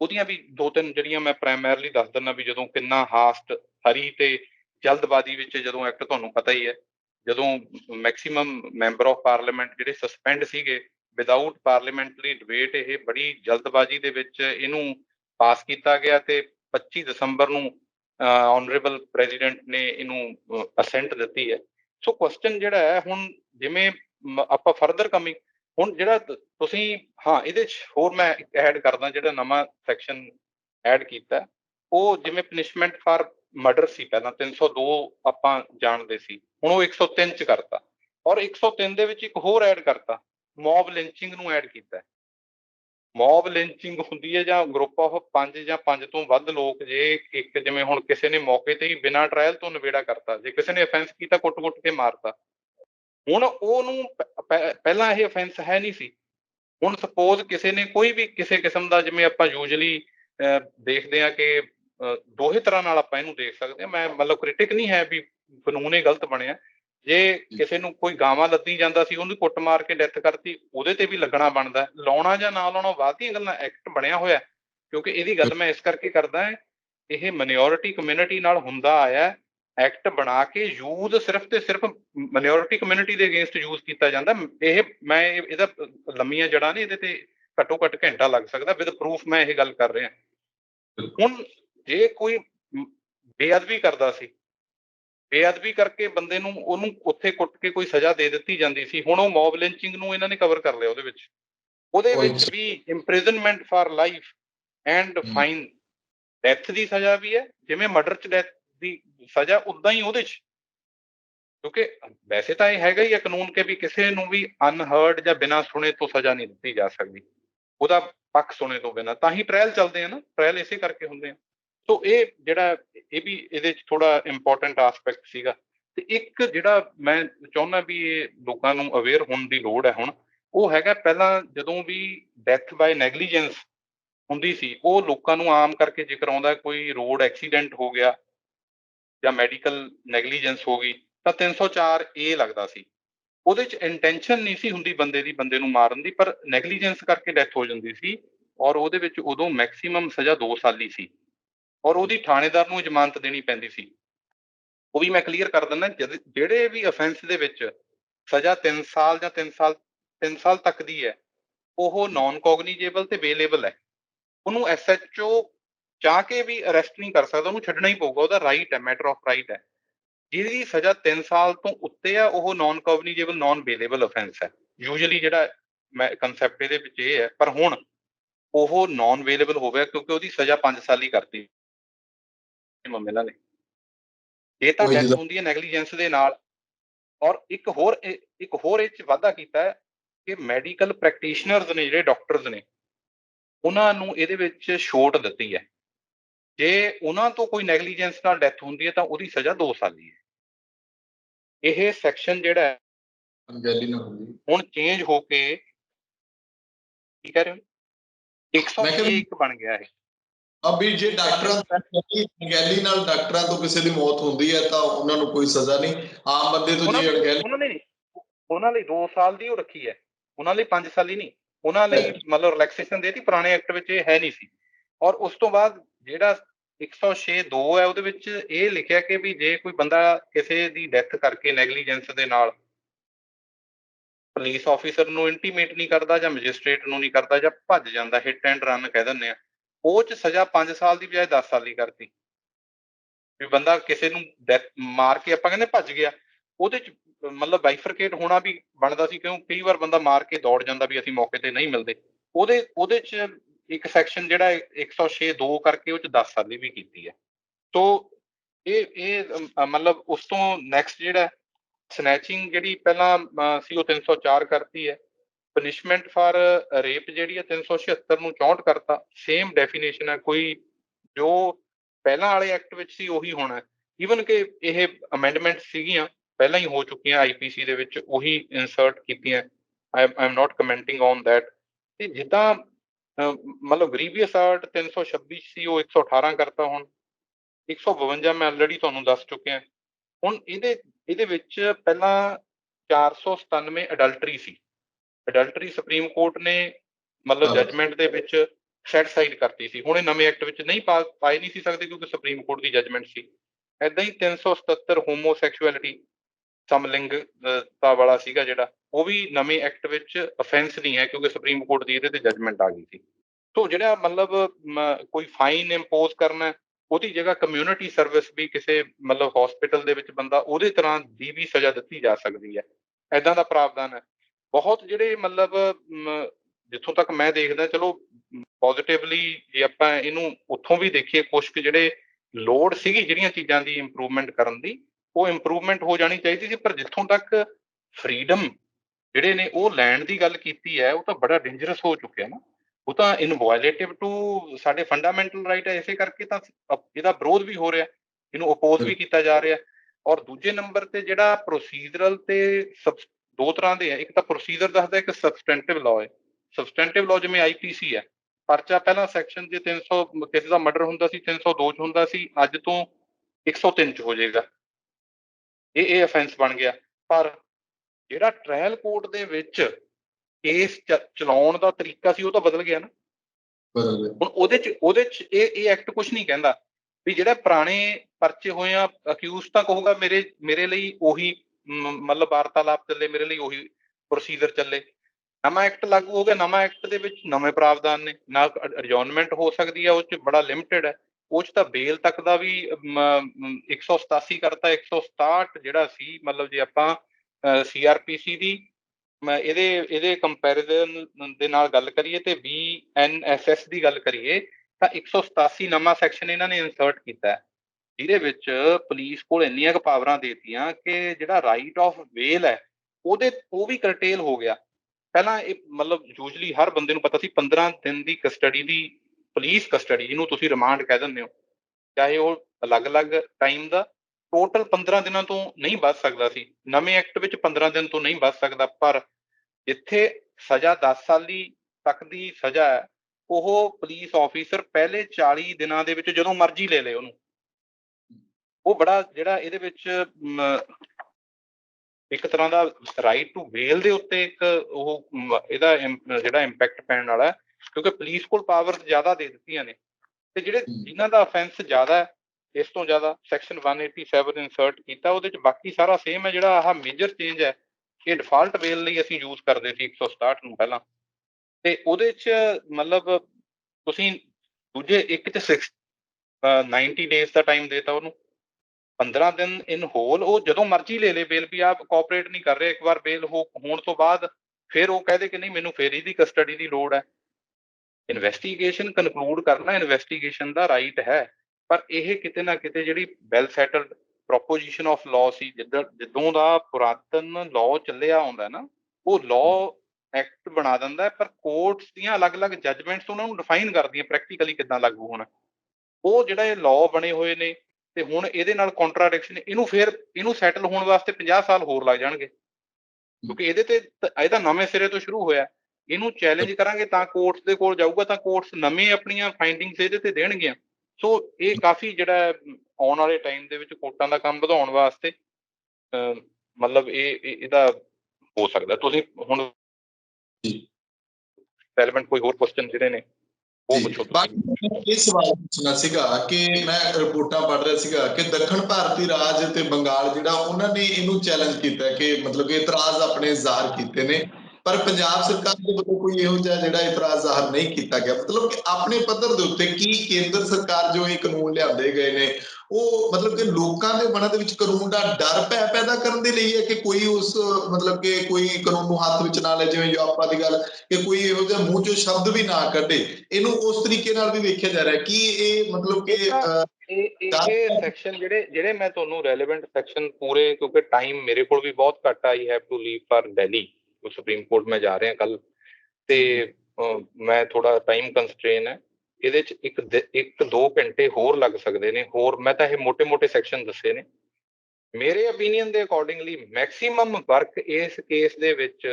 ਉਹਦੀਆਂ ਵੀ ਦੋ ਤਿੰਨ ਜਿਹੜੀਆਂ ਮੈਂ ਪ੍ਰਾਇਮਰੀਲੀ ਦੱਸ ਦਿੰਦਾ ਵੀ ਜਦੋਂ ਕਿੰਨਾ ਹਾਸਟ ਹਰੀ ਤੇ ਜਲਦਬਾਜ਼ੀ ਵਿੱਚ ਜਦੋਂ ਐਕਟ ਤੁਹਾਨੂੰ ਪਤਾ ਹੀ ਹੈ, ਜਦੋਂ ਮੈਕਸਿਮਮ ਮੈਂਬਰ ਆਫ ਪਾਰਲੀਮੈਂਟ ਜਿਹੜੇ ਸਸਪੈਂਡ ਸੀਗੇ ਵਿਦਆਊਟ ਪਾਰਲੀਮੈਂਟਰੀ ਡਿਬੇਟ ਇਹ ਬੜੀ ਜਲਦਬਾਜ਼ੀ ਦੇ ਵਿੱਚ ਇਹਨੂੰ ਪਾਸ ਕੀਤਾ ਗਿਆ ਤੇ 25 ਦਸੰਬਰ ਨੂੰ ਆਨਰੇਬਲ ਪ੍ਰੈਜ਼ੀਡੈਂਟ ਨੇ ਇਹਨੂੰ ਅਸੈਂਟ ਦਿੱਤੀ ਹੈ। ਸੋ ਕੁਐਸਚਨ ਜਿਹੜਾ ਹੈ, ਹੁਣ ਜਿਵੇਂ ਆਪਾਂ ਫਰਦਰ ਕਮਿੰਗ ਹੁਣ ਜਿਹੜਾ ਤੁਸੀਂ, ਹਾਂ, ਇਹਦੇ ਚ ਹੋਰ ਮੈਂ ਐਡ ਕਰਦਾ ਜਿਹੜਾ ਨਵਾਂ ਸੈਕਸ਼ਨ ਐਡ ਕੀਤਾ। ਉਹ ਜਿਵੇਂ ਪਨਿਸ਼ਮੈਂਟ ਫਾਰ ਮਰਡਰ ਸੀ ਪਹਿਲਾਂ 302 ਆਪਾਂ ਜਾਣਦੇ ਸੀ। ਹੁਣ ਉਹ 103 ਚ ਕਰਤਾ। ਔਰ 103 ਦੇ ਵਿੱਚ ਇੱਕ ਹੋਰ ਐਡ ਕਰਤਾ। ਮੌਬ ਲਿੰਚਿੰਗ ਨੂੰ ਐਡ ਕੀਤਾ। ਮੌਬ ਲਿੰਚਿੰਗ ਹੁੰਦੀ ਹੈ ਜਾਂ ਗਰੁੱਪ ਆਫ ਪੰਜ ਜਾਂ ਪੰਜ ਤੋਂ ਵੱਧ ਲੋਕ ਜੇ ਇੱਕ ਜਿਵੇਂ ਹੁਣ ਕਿਸੇ ਨੇ ਮੌਕੇ ਤੇ ਹੀ ਬਿਨਾਂ ਟ੍ਰਾਇਲ ਤੋਂ ਨਵੇੜਾ ਕਰਤਾ, ਜੇ ਕਿਸੇ ਨੇ ਅਫੈਂਸ ਕੀਤਾ, ਕੁੱਟ-ਕੁੱਟ ਕੇ ਮਾਰਤਾ। ਹੁਣ ਉਹਨੂੰ ਪ- ਪਹਿਲਾਂ ਇਹ ਅਫੈਂਸ ਹੈ ਨਹੀਂ ਸੀ। ਹੁਣ ਸਪੋਜ਼ ਕਿਸੇ ਨੇ ਕੋਈ ਵੀ ਕਿਸੇ ਕਿਸਮ ਦਾ ਜਿਵੇਂ ਆਪਾਂ ਯੂਜੂਅਲੀ ਦੇਖਦੇ ਆ ਕਿ ਦੋਹੇ ਤਰ੍ਹਾਂ ਨਾਲ ਆਪਾਂ ਇਹਨੂੰ ਦੇਖ ਸਕਦੇ ਆ ਮੈਂ ਮਤਲਬ ਕ੍ਰਿਟਿਕ ਨਹੀਂ ਹੈ ਵੀ ਕਾਨੂੰਨ ਇਹ ਗਲਤ ਬਣਿਆ। ਜੇ ਕਿਸੇ ਨੂੰ ਕੋਈ ਗਾਵਾਂ ਲੱਦੀ ਜਾਂਦਾ ਸੀ, ਉਹਨੂੰ ਕੁੱਟ ਮਾਰ ਕੇ ਡੈਥ ਕਰਤੀ, ਉਹਦੇ ਤੇ ਵੀ ਲੱਗਣਾ ਬਣਦਾ ਲਾਉਣਾ ਜਾਂ ਨਾ ਲਾਉਣਾ ਬਾਅਦ ਦੀਆਂ ਗੱਲਾਂ ਐਕਟ ਬਣਿਆ ਹੋਇਆ ਕਿਉਂਕਿ ਇਹਦੀ ਗੱਲ ਮੈਂ ਇਸ ਕਰਕੇ ਕਰਦਾ ਹਾਂ, ਇਹ ਮਿਨੋਰਿਟੀ ਕਮਿਊਨਿਟੀ ਨਾਲ ਹੁੰਦਾ ਆਇਆ ਐਕਟ ਬਣਾ ਕੇ ਯੂਜ਼ ਸਿਰਫ ਤੇ ਸਿਰਫ ਮਿਨੋਰਿਟੀ ਕਮਿਊਨਿਟੀ ਦੇ ਅਗੇਂਸਟ ਯੂਜ਼ ਕੀਤਾ ਜਾਂਦਾ। ਇਹ ਮੈਂ ਇਹਦਾ ਲੰਮੀਆਂ ਜੜਾਂ ਨੇ, ਇਹਦੇ ਤੇ ਘੱਟੋ ਘੱਟ ਘੰਟਾ ਲੱਗ ਸਕਦਾ। ਵਿਦ ਪ੍ਰੂਫ ਮੈਂ ਇਹ ਗੱਲ ਕਰ ਰਿਹਾ। ਹੁਣ ਜੇ ਕੋਈ ਬੇਅਦਬੀ ਕਰਦਾ ਸੀ ਬੇਅਦਬੀ ਕਰਕੇ ਬੰਦੇ ਨੂੰ ਉਹਨੂੰ ਉੱਥੇ ਕੁੱਟ ਕੇ ਕੋਈ ਸਜ਼ਾ ਦੇ ਦਿੱਤੀ ਜਾਂਦੀ ਸੀ। ਹੁਣ ਉਹ ਮੌਬ ਲਿੰਚਿੰਗ ਨੂੰ ਇਹਨਾਂ ਨੇ ਕਵਰ ਕਰ ਲਿਆ ਉਹਦੇ ਵਿੱਚ। ਉਹਦੇ ਉਹੀ ਵਿੱਚ ਵੀ imprisonment for life and. Fine death ਦੀ ਸਜ਼ਾ ਵੀ ਹੈ ਜਿਵੇਂ ਮਰਡਰ ਚ ਡੈਥ ਦੀ ਸਜ਼ਾ ਉਦਾਂ ਹੀ ਉਹਦੇ ਚ। ਕਿਉਂਕਿ ਵੈਸੇ ਤਾਂ ਇਹ ਹੈਗਾ ਹੀ ਹੈ ਕਾਨੂੰਨ ਕਿ ਵੀ ਕਿਸੇ ਨੂੰ ਵੀ ਅਨਹਰਡ ਜਾਂ ਬਿਨਾਂ ਸੁਣੇ ਤੋਂ ਸਜ਼ਾ ਨਹੀਂ ਦਿੱਤੀ ਜਾ ਸਕਦੀ। ਉਹਦਾ ਪੱਖ ਸੁਣੇ ਤੋਂ ਬਿਨਾਂ। ਤਾਂ ਹੀ ਟ੍ਰਾਇਲ ਚੱਲਦੇ ਆ ਨਾ। ਟ੍ਰਾਇਲ ਇਸੇ ਕਰਕੇ ਹੁੰਦੇ ਆ। ਸੋ ਇਹ ਜਿਹੜਾ, ਇਹ ਵੀ ਇਹਦੇ ਚ ਥੋੜਾ ਇੰਪੋਰਟੈਂਟ ਐਸਪੈਕਟ ਸੀਗਾ। ਤੇ ਇੱਕ ਜਿਹੜਾ ਮੈਂ ਚਾਹੁੰਦਾ ਵੀ ਇਹ ਲੋਕਾਂ ਨੂੰ ਅਵੇਅਰ ਹੋਣ ਦੀ ਲੋੜ ਹੈ ਹੁਣ, ਉਹ ਹੈਗਾ ਪਹਿਲਾਂ ਜਦੋਂ ਵੀ ਡੈਥ ਬਾਈ ਨੈਗਲੀਜੈਂਸ ਹੁੰਦੀ ਸੀ, ਉਹ ਲੋਕਾਂ ਨੂੰ ਆਮ ਕਰਕੇ ਜ਼ਿਕਰ ਆਉਂਦਾ ਕੋਈ ਰੋਡ ਐਕਸੀਡੈਂਟ ਹੋ ਗਿਆ ਜਾਂ ਮੈਡੀਕਲ ਨੈਗਲੀਜੈਂਸ ਹੋ ਗਈ, ਤਾਂ 304 ਏ ਲੱਗਦਾ ਸੀ। ਉਹਦੇ ਚ ਇੰਟੈਂਸ਼ਨ ਨਹੀਂ ਸੀ ਹੁੰਦੀ ਬੰਦੇ ਦੀ, ਬੰਦੇ ਨੂੰ ਮਾਰਨ ਦੀ, ਪਰ ਨੈਗਲੀਜੈਂਸ ਕਰਕੇ ਡੈਥ ਹੋ ਜਾਂਦੀ ਸੀ ਔਰ ਉਹਦੇ ਵਿੱਚ ਉਦੋਂ ਮੈਕਸਿਮਮ ਸਜ਼ਾ 2 ਸਾਲ ਹੀ ਸੀ। ਔਰ ਉਹਦੀ ਥਾਣੇਦਾਰ ਨੂੰ ਜ਼ਮਾਨਤ ਦੇਣੀ ਪੈਂਦੀ ਸੀ। ਉਹ ਵੀ ਮੈਂ ਕਲੀਅਰ ਕਰ ਦਿੰਦਾ, ਜਦ- ਜਿਹੜੇ ਵੀ ਅਫੈਂਸ ਦੇ ਵਿੱਚ ਸਜ਼ਾ 3 ਸਾਲ ਜਾਂ 3 ਸਾਲ 3 ਸਾਲ ਤੱਕ ਦੀ ਹੈ, ਉਹ ਨਾਨ ਕੋਗਨੀਜੇਬਲ ਤੇ ਬੇਲੇਬਲ ਹੈ। ਉਹਨੂੰ ਐਸਐਚਓ ਚਾਹ ਕੇ ਵੀ ਅਰੈਸਟ ਨਹੀਂ ਕਰ ਸਕਦਾ, ਉਹਨੂੰ ਛੱਡਣਾ ਹੀ ਪਊਗਾ, ਉਹਦਾ ਰਾਈਟ ਹੈ ਮੈਟਰ ਆਫ ਰਾਈਟ ਹੈ। ਜਿਹਦੀ ਸਜ਼ਾ 3 ਸਾਲ ਤੋਂ ਉੱਤੇ ਆ, ਉਹ non cognizable non bailable offence ਹੈ। ਯੂਜੂਅਲੀ ਜਿਹੜਾ ਮੈਂ ਕਨਸੈਪਟ ਇਹਦੇ ਵਿੱਚ ਇਹ ਹੈ, ਪਰ ਹੁਣ ਉਹ ਨਾਨ ਅਵੇਲੇਬਲ ਹੋ ਗਿਆ ਕਿਉਂਕਿ ਉਹਦੀ ਸਜ਼ਾ 5 ਸਾਲ ਹੀ ਕਰਤੀ ਮੰਮੇਲਾ ਨੇ ਇਹ ਤਾਂ ਜਿੱਦਾਂ- ਹੁੰਦੀ ਹੈ ਨੈਗਲੀਜੈਂਸ ਦੇ ਨਾਲ। ਔਰ ਇੱਕ ਹੋਰ ਇਹ- ਇੱਕ ਹੋਰ ਇਹ ਚ ਵਾਧਾ ਕੀਤਾ ਹੈ ਕਿ ਮੈਡੀਕਲ ਪ੍ਰੈਕਟੀਸ਼ਨਰਸ ਨੇ ਜਿਹੜੇ ਡਾਕਟਰਸ ਨੇ ਉਹਨਾਂ ਨੂੰ ਇਹਦੇ ਵਿੱਚ ਛੋਟ ਦਿੱਤੀ ਹੈ। ਜੇ ਉਹਨਾਂ ਤੋਂ ਕੋਈ ਨੈਗਲੀਜੈਂਸ ਨਾਲ ਡੈਥ ਹੁੰਦੀ ਹੈ ਤਾਂ ਉਹਦੀ ਸਜ਼ਾ 2 ਸਾਲ ਦੀ ਹੈ। ਇਹ ਸੈਕਸ਼ਨ ਜਿਹੜਾ ਹੈ ਅਣਗਹਿਲੀ ਨਾ ਹੁੰਦੀ ਹੁਣ ਚੇਂਜ ਹੋ ਕੇ ਕੀ ਕਹਿ ਰਹੇ ਹੋ? ਮੈਂ ਕਿਹਾ- 101 ਬਣ ਗਿਆ ਹੈ ਵੀ ਜੇ ਡਾਕਟਰਾਂ ਦੀ ਅਣਗਹਿਲੀ ਨਾਲ ਡਾਕਟਰਾਂ ਤੋਂ ਕਿਸੇ ਦੀ ਮੌਤ ਹੁੰਦੀ ਹੈ ਤਾਂ ਉਹਨਾਂ ਨੂੰ ਕੋਈ ਸਜ਼ਾ ਨਹੀਂ। ਆਮ ਬੰਦੇ ਤੋਂ ਜੇ ਅਣਗਹਿਲੀ ਉਹਨਾਂ ਨੇ ਉਹਨਾਂ ਲਈ 2 ਸਾਲ ਦੀ ਉਹ ਰੱਖੀ ਹੈ। ਉਹਨਾਂ ਲਈ 5 ਸਾਲ ਹੀ ਨਹੀਂ। ਉਹਨਾਂ ਲਈ ਮਤਲਬ ਰਿਲੈਕਸੇਸ਼ਨ ਦੇਤੀ ਪੁਰਾਣੇ ਐਕਟ ਵਿੱਚ ਇਹ ਹੈ ਨਹੀਂ ਸੀ। ਔਰ ਉਸ ਤੋਂ ਬਾਅਦ ਜਿਹੜਾ 106 2 ਹੈ ਉਹਦੇ ਵਿੱਚ ਇਹ ਲਿਖਿਆ ਕਿ ਵੀ ਜੇ ਕੋਈ ਬੰਦਾ ਕਿਸੇ ਦੀ ਡੈਥ ਕਰਕੇ ਨੈਗਲੀਜੈਂਸ ਦੇ ਨਾਲ ਪੁਲਿਸ ਆਫੀਸਰ ਨੂੰ ਇੰਟੀਮੇਟ ਨਹੀਂ ਕਰਦਾ ਜਾਂ ਮੈਜਿਸਟ੍ਰੇਟ ਨੂੰ ਨਹੀਂ ਕਰਦਾ ਜਾਂ ਭੱਜ ਜਾਂਦਾ ਹਿੱਟ ਐਂਡ ਰਨ ਕਹਿ ਦਿੰਦੇ ਆ ਉਹ ਚ ਸਜ਼ਾ 5 ਸਾਲ ਦੀ ਬਜਾਏ 10 ਸਾਲ ਦੀ ਕਰਤੀ। ਵੀ ਬੰਦਾ ਕਿਸੇ ਨੂੰ ਮਾਰ ਕੇ ਆਪਾਂ ਕਹਿੰਦੇ ਭੱਜ ਗਿਆ। ਉਹਦੇ ਚ ਮਤਲਬ ਬਾਈਫਰਕੇਟ ਹੋਣਾ ਵੀ ਬਣਦਾ ਸੀ ਕਿਉਂ? ਕਈ ਵਾਰ ਬੰਦਾ ਮਾਰ ਕੇ ਦੌੜ ਜਾਂਦਾ ਵੀ ਅਸੀਂ ਮੌਕੇ ਤੇ ਨਹੀਂ ਮਿਲਦੇ। ਉਹਦੇ ਉਹਦੇ ਚ ਇੱਕ ਸੈਕਸ਼ਨ ਜਿਹੜਾ 106 2 ਕਰਕੇ ਉਹ ਚ 10 ਸਾਲ ਦੀ ਵੀ ਕੀਤੀ ਹੈ। ਸੋ ਇਹ ਇਹ ਮਤਲਬ ਉਸ ਤੋਂ ਨੈਕਸਟ ਜਿਹੜਾ ਸਨੈਚਿੰਗ ਜਿਹੜੀ ਪਹਿਲਾਂ ਸੀ ਉਹ 304 ਕਰਤੀ ਹੈ। ਪਨਿਸ਼ਮੈਂਟ ਫਾਰ ਰੇਪ ਜਿਹੜੀ ਹੈ 376 ਨੂੰ 64 ਕਰਤਾ ਸੇਮ ਡੈਫੀਨੇਸ਼ਨ ਹੈ, ਕੋਈ ਜੋ ਪਹਿਲਾਂ ਵਾਲੇ ਐਕਟ ਵਿੱਚ ਸੀ ਉਹੀ ਹੋਣਾ ਈਵਨ ਕਿ ਇਹ ਅਮੈਂਡਮੈਂਟ ਸੀਗੀਆਂ, ਪਹਿਲਾਂ ਹੀ ਹੋ ਚੁੱਕੀਆਂ ਆਈਪੀਸੀ ਦੇ ਵਿੱਚ, ਉਹੀ ਇਨਸਰਟ ਕੀਤੀਆਂ I am not commenting on that ਤੇ ਜਿੱਦਾਂ ਮਤਲਬ ਗ੍ਰੀਵੀਅਸ ਆਰਟ 326 ਸੀ ਉਹ 118 ਕਰਤਾ ਹੁਣ। 152 ਮੈਂ ਆਲਰੇਡੀ ਤੁਹਾਨੂੰ ਦੱਸ ਚੁੱਕਿਆ ਹੁਣ ਇਹਦੇ ਇਹਦੇ ਵਿੱਚ ਪਹਿਲਾਂ 497 ਅਡਲਟਰੀ ਸੀ। ਅਡਲਟਰੀ ਸੁਪਰੀਮ ਕੋਰਟ ਨੇ ਮਤਲਬ। ਜਜਮੈਂਟ ਦੇ ਵਿੱਚ ਸੈਟ ਸਾਈਡ ਕਰਤੀ ਸੀ। ਹੁਣ ਇਹ ਨਵੇਂ ਐਕਟ ਵਿੱਚ ਨਹੀਂ ਪਾ ਪਾਏ ਨਹੀਂ ਸੀ ਸਕਦੇ ਕਿਉਂਕਿ ਸੁਪਰੀਮ ਕੋਰਟ ਦੀ ਜਜਮੈਂਟ ਸੀ। ਐਦਾਂ ਹੀ 377 ਹੋਮੋਸੈਕਸ਼ੁਅਲਿਟੀ ਸਮਲਿੰਗਤਾ ਵਾਲਾ ਸੀਗਾ ਜਿਹੜਾ ਉਹ ਵੀ ਨਵੇਂ ਐਕਟ ਵਿੱਚ ਅਫੈਂਸ ਨਹੀਂ ਹੈ ਕਿਉਂਕਿ ਸੁਪਰੀਮ ਕੋਰਟ ਦੀ ਇਹਦੇ ਤੇ ਜੱਜਮੈਂਟ ਆ ਗਈ ਸੀ। ਸੋ ਜਿਹੜਾ ਮਤਲਬ ਕੋਈ ਫਾਈਨ ਇੰਪੋਜ਼ ਕਰਨਾ ਉਹਦੀ ਜਗ੍ਹਾ ਕਮਿਊਨਿਟੀ ਸਰਵਿਸ ਵੀ ਕਿਸੇ ਮਤਲਬ ਹਸਪੀਟਲ ਦੇ ਵਿੱਚ ਬੰਦਾ ਉਹਦੇ ਤਰ੍ਹਾਂ ਦੀ ਵੀ ਸਜ਼ਾ ਦਿੱਤੀ ਜਾ ਸਕਦੀ ਹੈ। ਐਦਾਂ ਦਾ ਪ੍ਰਾਵਧਾਨ ਹੈ। ਬਹੁਤ ਜਿਹੜੇ ਮਤਲਬ ਜਿੱਥੋਂ ਤੱਕ ਮੈਂ ਦੇਖਦਾ ਚਲੋ ਪੋਜ਼ਿਟਿਵਲੀ ਜੇ ਆਪਾਂ ਇਹਨੂੰ ਉੱਥੋਂ ਵੀ ਦੇਖੀਏ ਕੁਝ ਕੁ ਜਿਹੜੇ ਲੋੜ ਸੀਗੀ ਜਿਹੜੀਆਂ ਚੀਜ਼ਾਂ ਦੀ ਇੰਪਰੂਵਮੈਂਟ ਕਰਨ ਦੀ ਉਹ ਇੰਪਰੂਵਮੈਂਟ ਹੋ ਜਾਣੀ ਚਾਹੀਦੀ ਸੀ ਪਰ ਜਿੱਥੋਂ ਤੱਕ ਫਰੀडम ਜਿਹੜੇ ਨੇ ਉਹ ਲੈਣ ਦੀ ਗੱਲ ਕੀਤੀ ਹੈ ਉਹ ਤਾਂ ਬੜਾ ਡੇਂਜਰਸ ਹੋ ਚੁੱਕਿਆ ਨਾ। ਉਹ ਤਾਂ ਇਨਵਾਇਲੇਟਿਵ ਟੂ ਸਾਡੇ ਫੰਡਾਮੈਂਟਲ ਰਾਈਟ ਹੈ ਇਸੇ ਕਰਕੇ ਤਾਂ ਇਹਦਾ ਵਿਰੋਧ ਵੀ ਹੋ ਰਿਹਾ ਇਹਨੂੰ ਅਪੋਜ਼ ਵੀ ਕੀਤਾ ਜਾ ਰਿਹਾ। ਔਰ ਦੂਜੇ ਨੰਬਰ ਤੇ ਜਿਹੜਾ ਪ੍ਰੋਸੀਜਰਲ ਤੇ ਸਬ- ਦੋ ਤਰ੍ਹਾਂ ਦੇ ਹੈ ਇੱਕ ਤਾਂ ਪ੍ਰੋਸੀਜਰ ਦੱਸਦਾ ਇੱਕ ਸਬਸਟੈਂਟਿਵ ਲਾਅ ਹੈ। ਸਬਸਟੈਂਟਿਵ ਲਾਅ ਜਿਵੇਂ ਆਈਪੀਸੀ ਹੈ ਪਰਚਾ ਪਹਿਲਾਂ ਸੈਕਸ਼ਨ ਜੇ 300 ਕਿਸੇ ਦਾ ਮਰਡਰ ਹੁੰਦਾ ਸੀ 302 ਚ ਹੁੰਦਾ ਸੀ ਅੱਜ ਤੋਂ 103 ਚ ਹੋ ਜਾਏਗਾ। ਇਹ ਇਹ ਅਫੈਂਸ ਬਣ ਗਿਆ। ਪਰ ਜਿਹੜਾ ਟ੍ਰਾਇਲ ਕੋਰਟ ਦੇ ਵਿੱਚ ਕੇਸ ਚਲਾਉਣ ਦਾ ਤਰੀਕਾ ਸੀ ਉਹ ਤਾਂ ਬਦਲ ਗਿਆ ਨਾ। ਬਦਲ ਗਿਆ। ਹੁਣ ਉਹਦੇ ਚ ਉਹਦੇ ਚ ਇਹ ਇਹ ਐਕਟ ਕੁਝ ਨਹੀਂ ਕਹਿੰਦਾ ਵੀ ਜਿਹੜਾ ਪੁਰਾਣੇ ਪਰਚੇ ਹੋਏ ਆ ਅਕਿਊਜ਼ ਤਾਂ ਕਹੂਗਾ ਮੇਰੇ ਮੇਰੇ ਲਈ ਉਹੀ ਮਤਲਬ ਵਾਰਤਾਲਾਪ ਚੱਲੇ, ਮੇਰੇ ਲਈ ਉਹੀ ਪ੍ਰੋਸੀਜਰ ਚੱਲੇ। ਨਵਾਂ ਐਕਟ ਲਾਗੂ ਹੋ ਗਿਆ, ਨਵਾਂ ਐਕਟ ਦੇ ਵਿੱਚ ਨਵੇਂ ਪ੍ਰਾਵਧਾਨ ਨੇ। ਨਾ ਅਡਜੋਰਨਮੈਂਟ ਹੋ ਸਕਦੀ ਹੈ ਉਹ ਚ ਬੜਾ ਲਿਮਟਿਡ ਹੈ ਉਹ ਚ ਤਾਂ ਬੇਲ ਤੱਕ ਦਾ ਵੀ 187 ਕਰਤਾ 167 ਜਿਹੜਾ ਸੀ, ਮਤਲਬ ਜੇ ਆਪਾਂ ਸੀਆਰਪੀਸੀ ਦੀ ਇਹਦੇ ਇਹਦੇ ਕੰਪੈਰੀਜ਼ਨ ਦੇ ਨਾਲ ਗੱਲ ਕਰੀਏ ਤੇ ਬੀਐਨਐਸਐਸ ਦੀ ਗੱਲ ਕਰੀਏ, ਤਾਂ 187 ਨਵਾਂ ਸੈਕਸ਼ਨ ਇਹਨਾਂ ਨੇ ਇਨਸਰਟ ਕੀਤਾ। ਹੈ ਜਿਹਦੇ ਵਿੱਚ ਪੁਲਿਸ ਕੋਲ ਇੰਨੀਆਂ ਕੁ ਪਾਵਰਾਂ ਦੇਤੀਆਂ ਕਿ ਜਿਹੜਾ ਰਾਈਟ ਆਫ ਵੇਲ ਹੈ, ਉਹਦੇ, ਉਹ ਵੀ ਕਰਟੇਲ ਹੋ ਗਿਆ। ਪਹਿਲਾਂ ਇਹ ਮਤਲਬ ਯੂਜਲੀ ਹਰ ਬੰਦੇ ਨੂੰ ਪਤਾ ਸੀ 15 ਦਿਨ ਦੀ ਕਸਟਡੀ ਦੀ ਪੁਲਿਸ ਕਸਟਡੀ ਜਿਹਨੂੰ ਤੁਸੀਂ ਰਿਮਾਂਡ ਕਹਿ ਦਿੰਦੇ ਹੋ। ਚਾਹੇ ਉਹ ਅਲੱਗ-ਅਲੱਗ ਟਾਈਮ ਦਾ ਟੋਟਲ 15 ਦਿਨਾਂ ਤੋਂ ਨਹੀਂ ਬਚ ਸਕਦਾ ਸੀ। ਨਵੇਂ ਐਕਟ ਵਿੱਚ 15 ਦਿਨ ਤੋਂ ਨਹੀਂ ਬਚ ਸਕਦਾ, ਪਰ ਜਿੱਥੇ ਸਜ਼ਾ 10 ਦੀ ਤੱਕ ਦੀ ਸਜ਼ਾ ਹੈ, ਉਹ ਪੁਲਿਸ ਆਫੀਸਰ ਪਹਿਲੇ 40 ਦਿਨਾਂ ਦੇ ਵਿੱਚ ਜਦੋਂ ਮਰਜ਼ੀ ਲੈ ਲੇ ਉਹਨੂੰ। ਉਹ ਬੜਾ ਜਿਹੜਾ ਇਹਦੇ ਵਿੱਚ ਇੱਕ ਤਰ੍ਹਾਂ ਦਾ ਰਾਈਟ ਟੂ ਵੇਲ ਦੇ ਉੱਤੇ ਇੱਕ ਉਹ ਇਹਦਾ ਜਿਹੜਾ ਇੰਪੈਕਟ ਪੈਣ ਵਾਲਾ ਕਿਉਂਕਿ ਪੁਲਿਸ ਕੋਲ ਪਾਵਰ ਜ਼ਿਆਦਾ ਦੇ ਦਿੱਤੀਆਂ ਨੇ। ਤੇ ਜਿਹੜੇ। ਜਿਨ੍ਹਾਂ ਦਾ ਅਫੈਂਸ ਜ਼ਿਆਦਾ ਹੈ ਇਸ ਤੋਂ ਜ਼ਿਆਦਾ ਸੈਕਸ਼ਨ 187 ਇਨਸਰਟ ਕੀਤਾ ਉਹਦੇ ਚ ਬਾਕੀ ਸਾਰਾ ਸੇਮ ਹੈ ਜਿਹੜਾ ਆਹ ਮੇਜਰ ਚੇਂਜ ਹੈ ਇਹ ਡਿਫਾਲਟ ਵੇਲ ਲਈ ਅਸੀਂ ਯੂਜ਼ ਕਰਦੇ ਸੀ 167 ਨੂੰ ਪਹਿਲਾਂ। ਤੇ ਉਹਦੇ ਚ ਮਤਲਬ ਤੁਸੀਂ ਦੂਜੇ ਇੱਕ ਚ 6 90 ਡੇਜ਼ ਦਾ ਟਾਈਮ ਦੇਤਾ ਉਹਨੂੰ। 15 ਦਿਨ ਇਨ ਹੋਲ ਉਹ ਜਦੋਂ ਮਰਜ਼ੀ ਲੈ ਲੇ ਬੇਲ ਵੀ ਆਪ ਕੋਆਪਰੇਟ ਨਹੀਂ ਕਰ ਰਹੇ, ਇੱਕ ਵਾਰ ਬੇਲ ਹੋਣ ਤੋਂ ਬਾਅਦ ਫਿਰ ਉਹ ਕਹਦੇ ਕਿ ਨਹੀਂ, ਮੈਨੂੰ ਫੇਰ ਇਹਦੀ ਕਸਟਡੀ ਦੀ ਲੋੜ ਹੈ। ਇਨਵੈਸਟੀਗੇਸ਼ਨ ਕਨਕਲੂਡ ਕਰਨਾ ਇਨਵੈਸਟੀਗੇਸ਼ਨ ਦਾ ਰਾਈਟ ਹੈ, ਪਰ ਇਹ ਕਿਤੇ ਨਾ ਕਿਤੇ ਜਿਹੜੀ well settled proposition of law ਸੀ, ਜਿੱਦਾਂ, ਜਦੋਂ ਦਾ ਪੁਰਾਤਨ ਲਾਅ ਚੱਲਿਆ ਆਉਂਦਾ ਨਾ, ਉਹ ਲਾਅ ਐਕਟ ਬਣਾ ਦਿੰਦਾ ਪਰ ਕੋਰਟਸ ਦੀਆਂ ਅਲੱਗ-ਅਲੱਗ ਜੱਜਮੈਂਟਸ ਉਹਨਾਂ ਨੂੰ ਡਿਫਾਈਨ ਕਰਦੀਆਂ ਪ੍ਰੈਕਟੀਕਲੀ ਕਿੱਦਾਂ ਲਾਗੂ ਹੋਣਾ। ਉਹ ਜਿਹੜਾ ਇਹ ਲਾਅ ਬਣੇ ਹੋਏ ਨੇ ਤੇ ਹੁਣ ਇਹਦੇ ਨਾਲ ਕੰਟਰਾਡਿਕਸ਼ਨ ਇਹਨੂੰ ਫਿਰ ਇਹਨੂੰ ਸੈਟਲ ਹੋਣ ਵਾਸਤੇ 50 ਸਾਲ ਹੋਰ ਲੱਗ ਜਾਣਗੇ। ਕਿਉਂਕਿ ਇਹਦੇ ਤੇ ਇਹਦਾ ਨਵੇਂ ਸਿਰੇ ਤੋਂ ਸ਼ੁਰੂ ਹੋਇਆ। ਇਹਨੂੰ ਚੈਲੰਜ ਕਰਾਂਗੇ ਤਾਂ ਕੋਰਟਸ ਦੇ ਕੋਲ ਜਾਊਗਾ ਤਾਂ ਕੋਰਟਸ ਨਵੇਂ ਆਪਣੀਆਂ ਫਾਈਂਡਿੰਗਸ ਇਹਦੇ ਤੇ ਦੇਣਗੀਆਂ। ਸੋ ਇਹ ਕਾਫੀ ਜਿਹੜਾ ਆਉਣ ਵਾਲੇ ਟਾਈਮ ਦੇ ਵਿੱਚ ਕੋਰਟਾਂ ਦਾ ਕੰਮ ਵਧਾਉਣ ਵਾਸਤੇ ਮਤਲਬ ਇਹ ਇਹ- ਇਹਦਾ ਹੋ ਸਕਦਾ। ਤੁਸੀਂ ਹੁਣ ਜੀ। ਰੈਲੇਵੈਂਟ ਕੋਈ ਹੋਰ ਕੁਐਸਚਨ ਜਿਹੜੇ ਨੇ? ਉਹ। ਪੁੱਛੋ ਇਹ ਸਵਾਲ ਪੁੱਛਣਾ ਸੀਗਾ ਕਿ ਮੈਂ ਰਿਪੋਰਟਾਂ ਪੜ੍ਹ ਰਿਹਾ ਸੀਗਾ ਕਿ ਦੱਖਣ ਭਾਰਤੀ ਰਾਜ ਤੇ ਬੰਗਾਲ ਜਿਹੜਾ ਉਹਨਾਂ ਨੇ ਇਹਨੂੰ ਚੈਲੰਜ ਕੀਤਾ ਕਿ ਮਤਲਬ ਕਿ ਇਤਰਾਜ਼ ਆਪਣੇ ਜ਼ਾਹਰ ਕੀਤੇ ਨੇ। ਪਰ ਪੰਜਾਬ ਸਰਕਾਰ ਦੇ ਵੱਲੋਂ ਕੋਈ ਇਹੋ ਜਿਹਾ ਜਿਹੜਾ ਇਤਰਾਜ਼ ਜ਼ਾਹਰ ਨਹੀਂ ਕੀਤਾ ਗਿਆ। ਮਤਲਬ ਕਿ ਆਪਣੇ ਪੱਧਰ ਦੇ ਉੱਤੇ ਕੀ ਕੇਂਦਰ ਸਰਕਾਰ ਜੋ ਇਹ ਕਾਨੂੰਨ ਲਿਆਂਦੇ ਗਏ ਨੇ ਉਹ ਮਤਲਬ ਕਿ ਲੋਕਾਂ ਦੇ ਮਨਾਂ ਦੇ ਵਿੱਚ ਕਾਨੂੰਨ ਦਾ ਡਰ ਪੈ ਪੈਦਾ ਕਰਨ ਦੇ ਲਈ ਹੈ ਕਿ ਕੋਈ ਉਸ ਮਤਲਬ ਕਿ ਕੋਈ ਕਾਨੂੰਨ ਨੂੰ ਹੱਥ ਵਿੱਚ ਨਾ ਲੈ ਜਿਵੇਂ ਜੋ ਆਪਾਂ ਦੀ ਗੱਲ ਕਿ ਕੋਈ ਇਹੋ ਜਿਹਾ ਮੂੰਹ ਚੋਂ ਸ਼ਬਦ ਵੀ ਨਾ ਕੱਢੇ। ਇਹਨੂੰ ਉਸ ਤਰੀਕੇ ਨਾਲ ਵੀ ਵੇਖਿਆ ਜਾ ਰਿਹਾ ਕਿ ਇਹ ਮਤਲਬ ਕਿ ਇਹ ਸੈਕਸ਼ਨ ਜਿਹੜੇ ਜਿਹੜੇ ਮੈਂ ਤੁਹਾਨੂੰ ਰੈਲੇਵੈਂਟ ਸੈਕਸ਼ਨ ਪੂਰੇ ਕਿਉਂਕਿ ਟਾਈਮ ਮੇਰੇ ਕੋਲ ਵੀ ਬਹੁਤ ਘੱਟ I have to leave for Delhi ਉਹ ਸੁਪਰੀਮ ਕੋਰਟ ਮੈਂ ਜਾ ਰਿਹਾ ਕੱਲ ਤੇ ਮੈਂ ਥੋੜਾ ਟਾਈਮ ਕੰਸਟ੍ਰੇਨ ਹੈ। ਇਹਦੇ ਚ ਇੱਕ ਇੱਕ ਦੋ ਘੰਟੇ ਹੋਰ ਲੱਗ ਸਕਦੇ ਨੇ ਹੋਰ ਮੈਂ ਤਾਂ ਇਹ ਮੋٹے-ਮੋٹے ਸੈਕਸ਼ਨ ਦੱਸੇ ਨੇ। ਮੇਰੇ opinion ਦੇ ਅਕੋਰਡਿੰਗਲੀ ਮੈਕਸਿਮਮ ਵਰਕ ਇਸ ਕੇਸ ਦੇ ਵਿੱਚ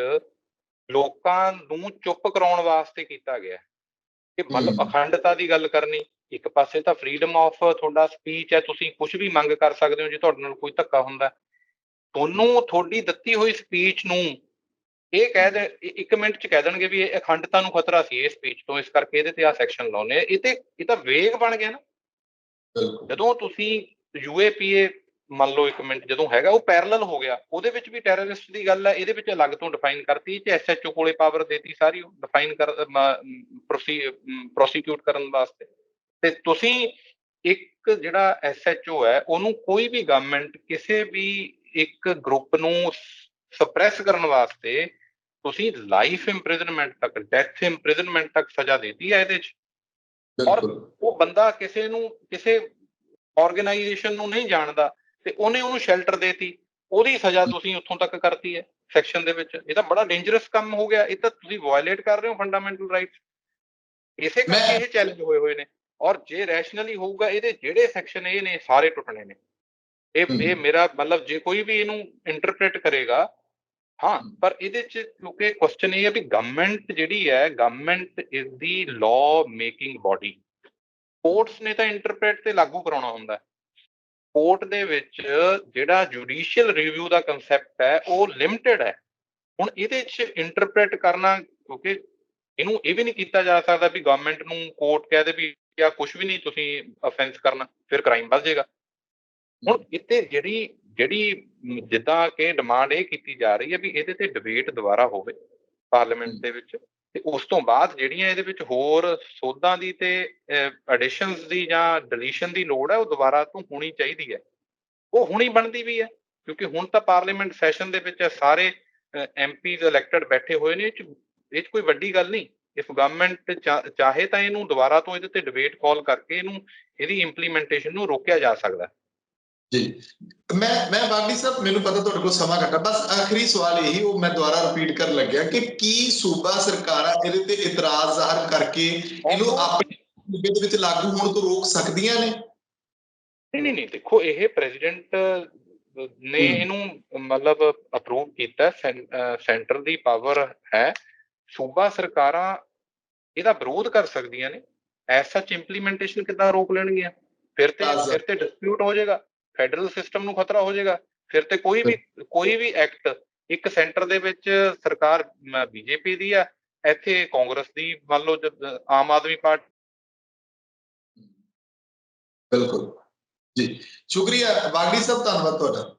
ਲੋਕਾਂ ਨੂੰ ਚੁੱਪ ਕਰਾਉਣ ਵਾਸਤੇ ਕੀਤਾ ਗਿਆ ਕਿ ਮਤਲਬ ਅਖੰਡਤਾ ਦੀ ਗੱਲ ਕਰਨੀ ਇੱਕ ਪਾਸੇ ਤਾਂ ਫਰੀडम ਆਫ ਤੁਹਾਡਾ ਸਪੀਚ ਹੈ ਤੁਸੀਂ ਕੁਝ ਵੀ ਮੰਗ ਕਰ ਸਕਦੇ ਹੋ ਜੇ ਤੁਹਾਡੇ ਨਾਲ ਕੋਈ ਧੱਕਾ ਹੁੰਦਾ ਤੁਹਾਨੂੰ ਤੁਹਾਡੀ ਦਿੱਤੀ ਹੋਈ ਸਪੀਚ ਨੂੰ ਇਹ ਕਹਿ ਦੇ ਇੱਕ ਮਿੰਟ ਚ ਕਹਿ ਦੇਣਗੇ ਵੀ ਇਹ ਅਖੰਡਤਾ ਨੂੰ ਖਤਰਾ ਸੀ ਇਹ ਸਪੀਚ ਤੋਂ ਇਸ ਕਰਕੇ ਇਹਦੇ ਤੇ ਆ ਸੈਕਸ਼ਨ ਲਾਉਨੇ ਇਹ ਤੇ ਇਹ ਤਾਂ ਵੇਗ ਬਣ ਗਿਆ ਨਾ। ਬਿਲਕੁਲ। ਜਦੋਂ ਤੁਸੀਂ ਯੂਏਪੀਏ ਮੰਨ ਲਓ ਇੱਕ ਮਿੰਟ ਜਦੋਂ ਹੈਗਾ ਉਹ ਪੈਰਲਲ ਹੋ ਗਿਆ। ਉਹਦੇ ਵਿੱਚ ਵੀ ਟੈਰਰਿਸਟ ਦੀ ਗੱਲ ਹੈ ਇਹਦੇ ਵਿੱਚ ਅਲੱਗ ਤੋਂ ਡਿਫਾਈਨ ਕਰਤੀ। ਤੇ ਐਸਐਚਓ ਕੋਲੇ ਪਾਵਰ ਦੇਤੀ ਸਾਰੀ ਡਿਫਾਈਨ ਕਰ ਪ੍ਰੋਸੀਕਿਊਟ ਕਰਨ ਵਾਸਤੇ। ਤੇ ਤੁਸੀਂ ਇੱਕ ਜਿਹੜਾ ਐਸਐਚਓ ਹੈ ਉਹਨੂੰ ਕੋਈ ਵੀ ਗਵਰਨਮੈਂਟ ਕਿਸੇ ਵੀ ਇੱਕ ਗਰੁੱਪ ਨੂੰ ਸਪਰੈਸ ਕਰਨ ਵਾਸਤੇ ਤੁਸੀਂ ਲਾਈਫ ਇੰਪ੍ਰਿਜ਼ਨਮੈਂਟ ਤੱਕ ਡੈਥ ਇੰਪ੍ਰਿਜ਼ਨਮੈਂਟ ਤੱਕ ਸਜ਼ਾ ਦੇਤੀ ਹੈ ਇਹਦੇ 'ਚ? ਬਿਲਕੁਲ। ਉਹ ਬੰਦਾ ਕਿਸੇ ਨੂੰ ਕਿਸੇ ਆਰਗੇਨਾਈਜੇਸ਼ਨ ਨੂੰ ਨਹੀਂ ਜਾਣਦਾ ਤੇ ਉਹਨੇ ਉਹਨੂੰ ਸ਼ੈਲਟਰ ਦੇਤੀ। ਉਹਦੀ ਸਜ਼ਾ ਤੁਸੀਂ ਉੱਥੋਂ ਤੱਕ ਕਰਤੀ ਹੈ ਸੈਕਸ਼ਨ ਦੇ ਵਿੱਚ। ਇਹ ਤਾਂ ਬੜਾ ਡੇਂਜਰਸ ਕੰਮ ਹੋ ਗਿਆ। ਇਹ ਤਾਂ ਤੁਸੀਂ ਵਾਇਲੇਟ ਕਰ ਰਹੇ ਹੋ ਫੰਡਾਮੈਂਟਲ ਰਾਈਟਸ ਇਸੇ ਕਰਕੇ ਇਹ ਚੈਲੰਜ ਹੋਏ ਹੋਏ ਨੇ। ਔਰ ਜੇ ਰੈਸ਼ਨਲੀ ਹੋਊਗਾ ਇਹਦੇ ਜਿਹੜੇ ਸੈਕਸ਼ਨ ਇਹ ਨੇ ਸਾਰੇ ਟੁੱਟਣੇ ਨੇ। ਇਹ। ਇਹ ਮੇਰਾ ਮਤਲਬ ਜੇ ਕੋਈ ਵੀ ਇਹਨੂੰ ਇੰਟਰਪ੍ਰੀਟ ਕਰੇਗਾ ਹਾਂ, ਪਰ ਇਹਦੇ ਚ ਕਿਉਂਕਿ ਕੁਐਸਚਨ ਇਹ ਹੈ ਵੀ ਗਵਰਨਮੈਂਟ ਜਿਹੜੀ ਹੈ government is the law making body courts ਨੇ ਤਾਂ ਇੰਟਰਪ੍ਰੀਟ ਤੇ ਲਾਗੂ ਕਰਾਉਣਾ ਹੁੰਦਾ ਹੈ। ਕੋਰਟ ਦੇ ਵਿੱਚ ਜਿਹੜਾ ਜੁਡੀਸ਼ੀਅਲ ਰਿਵਿਊ ਦਾ ਕਨਸੈਪਟ ਹੈ, ਉਹ ਲਿਮਟਿਡ ਹੈ। ਹੁਣ ਇਹਦੇ ਚ ਇੰਟਰਪ੍ਰੀਟ ਕਰਨਾ, ਕਿਉਂਕਿ ਇਹਨੂੰ ਇਹ ਵੀ ਨਹੀਂ ਕੀਤਾ ਜਾ ਸਕਦਾ ਵੀ ਗਵਰਨਮੈਂਟ ਨੂੰ ਕੋਰਟ ਕਹਿ ਦੇ ਵੀ ਜਾਂ ਕੁਝ ਵੀ ਨਹੀਂ ਤੁਸੀਂ ਅਫੈਂਸ ਕਰਨਾ, ਫਿਰ ਕ੍ਰਾਈਮ ਵੱਧ ਜਾਏਗਾ। ਹੁਣ ਇੱਥੇ ਜਿਹੜੀ ਜਿਹੜੀ ਜਿੱਦਾਂ ਕਿ ਡਿਮਾਂਡ ਇਹ ਕੀਤੀ ਜਾ ਰਹੀ ਹੈ ਵੀ ਇਹਦੇ ਤੇ ਡਿਬੇਟ ਦੁਬਾਰਾ ਹੋਵੇ ਪਾਰਲੀਮੈਂਟ ਦੇ ਵਿੱਚ ਤੇ ਉਸ ਤੋਂ ਬਾਅਦ ਜਿਹੜੀਆਂ ਇਹਦੇ ਵਿੱਚ ਹੋਰ ਸੋਧਾਂ ਦੀ ਤੇ ਐਡੀਸ਼ਨਸ ਦੀ ਜਾਂ ਡਿਲੀਸ਼ਨ ਦੀ ਲੋੜ ਹੈ ਉਹ ਦੁਬਾਰਾ ਤੋਂ ਹੋਣੀ ਚਾਹੀਦੀ ਹੈ। ਉਹ ਹੁਣੀ ਬਣਦੀ ਵੀ ਹੈ ਕਿਉਂਕਿ ਹੁਣ ਤਾਂ ਪਾਰਲੀਮੈਂਟ ਸੈਸ਼ਨ ਦੇ ਵਿੱਚ ਸਾਰੇ ਐਮਪੀਜ਼ ਇਲੈਕਟਡ ਬੈਠੇ ਹੋਏ ਨੇ ਇਹ 'ਚ ਇਹ 'ਚ ਕੋਈ ਵੱਡੀ ਗੱਲ ਨਹੀਂ। ਇਫ ਗਵਰਨਮੈਂਟ ਚਾਹੇ ਤਾਂ ਇਹਨੂੰ ਦੁਬਾਰਾ ਤੋਂ ਇਹਦੇ ਤੇ ਡਿਬੇਟ ਕਾਲ ਕਰਕੇ ਇਹਨੂੰ ਇਹਦੀ ਇੰਪਲੀਮੈਂਟੇਸ਼ਨ ਨੂੰ ਰੋਕਿਆ ਜਾ ਸਕਦਾ। ਜੀ। ਮੈਂ ਮੈਂ ਬਾਗੜੀ ਸਾਹਿਬ ਮੈਨੂੰ ਪਤਾ ਤੁਹਾਡੇ ਕੋਲ ਸਮਾਂ ਘੱਟ ਬਸ ਆਖਰੀ ਸਵਾਲ ਇਹੀ ਉਹ ਮੈਂ ਦੁਬਾਰਾ ਰਿਪੀਟ ਕਰਨ ਲੱਗਿਆ ਕਿ ਕੀ ਸੂਬਾ ਸਰਕਾਰਾਂ ਇਹਦੇ ਤੇ ਇਤਰਾਜ਼ ਜ਼ਾਹਰ ਕਰਕੇ ਇਹਨੂੰ ਆਪਣੇ ਸੂਬੇ ਦੇ ਵਿੱਚ ਲਾਗੂ ਹੋਣ ਤੋਂ ਰੋਕ ਸਕਦੀਆਂ ਨੇ? ਨਹੀਂ ਨਹੀਂ ਨਹੀਂ ਦੇਖੋ ਇਹ ਪ੍ਰੈਜ਼ੀਡੈਂਟ ਨੇ। ਇਹਨੂੰ ਮਤਲਬ ਅਪਰੂਵ ਕੀਤਾ ਸੈਂਟਰ ਦੀ ਪਾਵਰ ਹੈ। ਸੂਬਾ ਸਰਕਾਰਾਂ ਇਹਦਾ ਵਿਰੋਧ ਕਰ ਸਕਦੀਆਂ ਨੇ। ਐਸ ਸੱਚ ਇੰਪਲੀਮੈਂਟੇਸ਼ਨ ਕਿੱਦਾਂ ਰੋਕ ਲੈਣਗੀਆਂ? ਫਿਰ ਤੇ। ਫਿਰ ਤੇ ਡਿਸਪਿਊਟ ਹੋ ਜਾਏਗਾ। ਫੈਡਰਲ ਸਿਸਟਮ ਨੂੰ ਖਤਰਾ ਹੋ ਜਾਏਗਾ। ਫਿਰ ਤੇ ਕੋਈ ਵੀ ਕੋਈ ਵੀ ਐਕਟ ਇੱਕ ਸੈਂਟਰ ਦੇ ਵਿੱਚ ਸਰਕਾਰ ਬੀਜੇਪੀ ਦੀ ਆ ਇੱਥੇ ਕਾਂਗਰਸ ਦੀ ਮੰਨ ਲਓ ਆਮ ਆਦਮੀ ਪਾਰਟੀ ਬਿਲਕੁਲ। ਜੀ। ਸ਼ੁਕਰੀਆ। ਬਾਗੜੀ ਸਾਹਿਬ ਧੰਨਵਾਦ ਤੁਹਾਡਾ।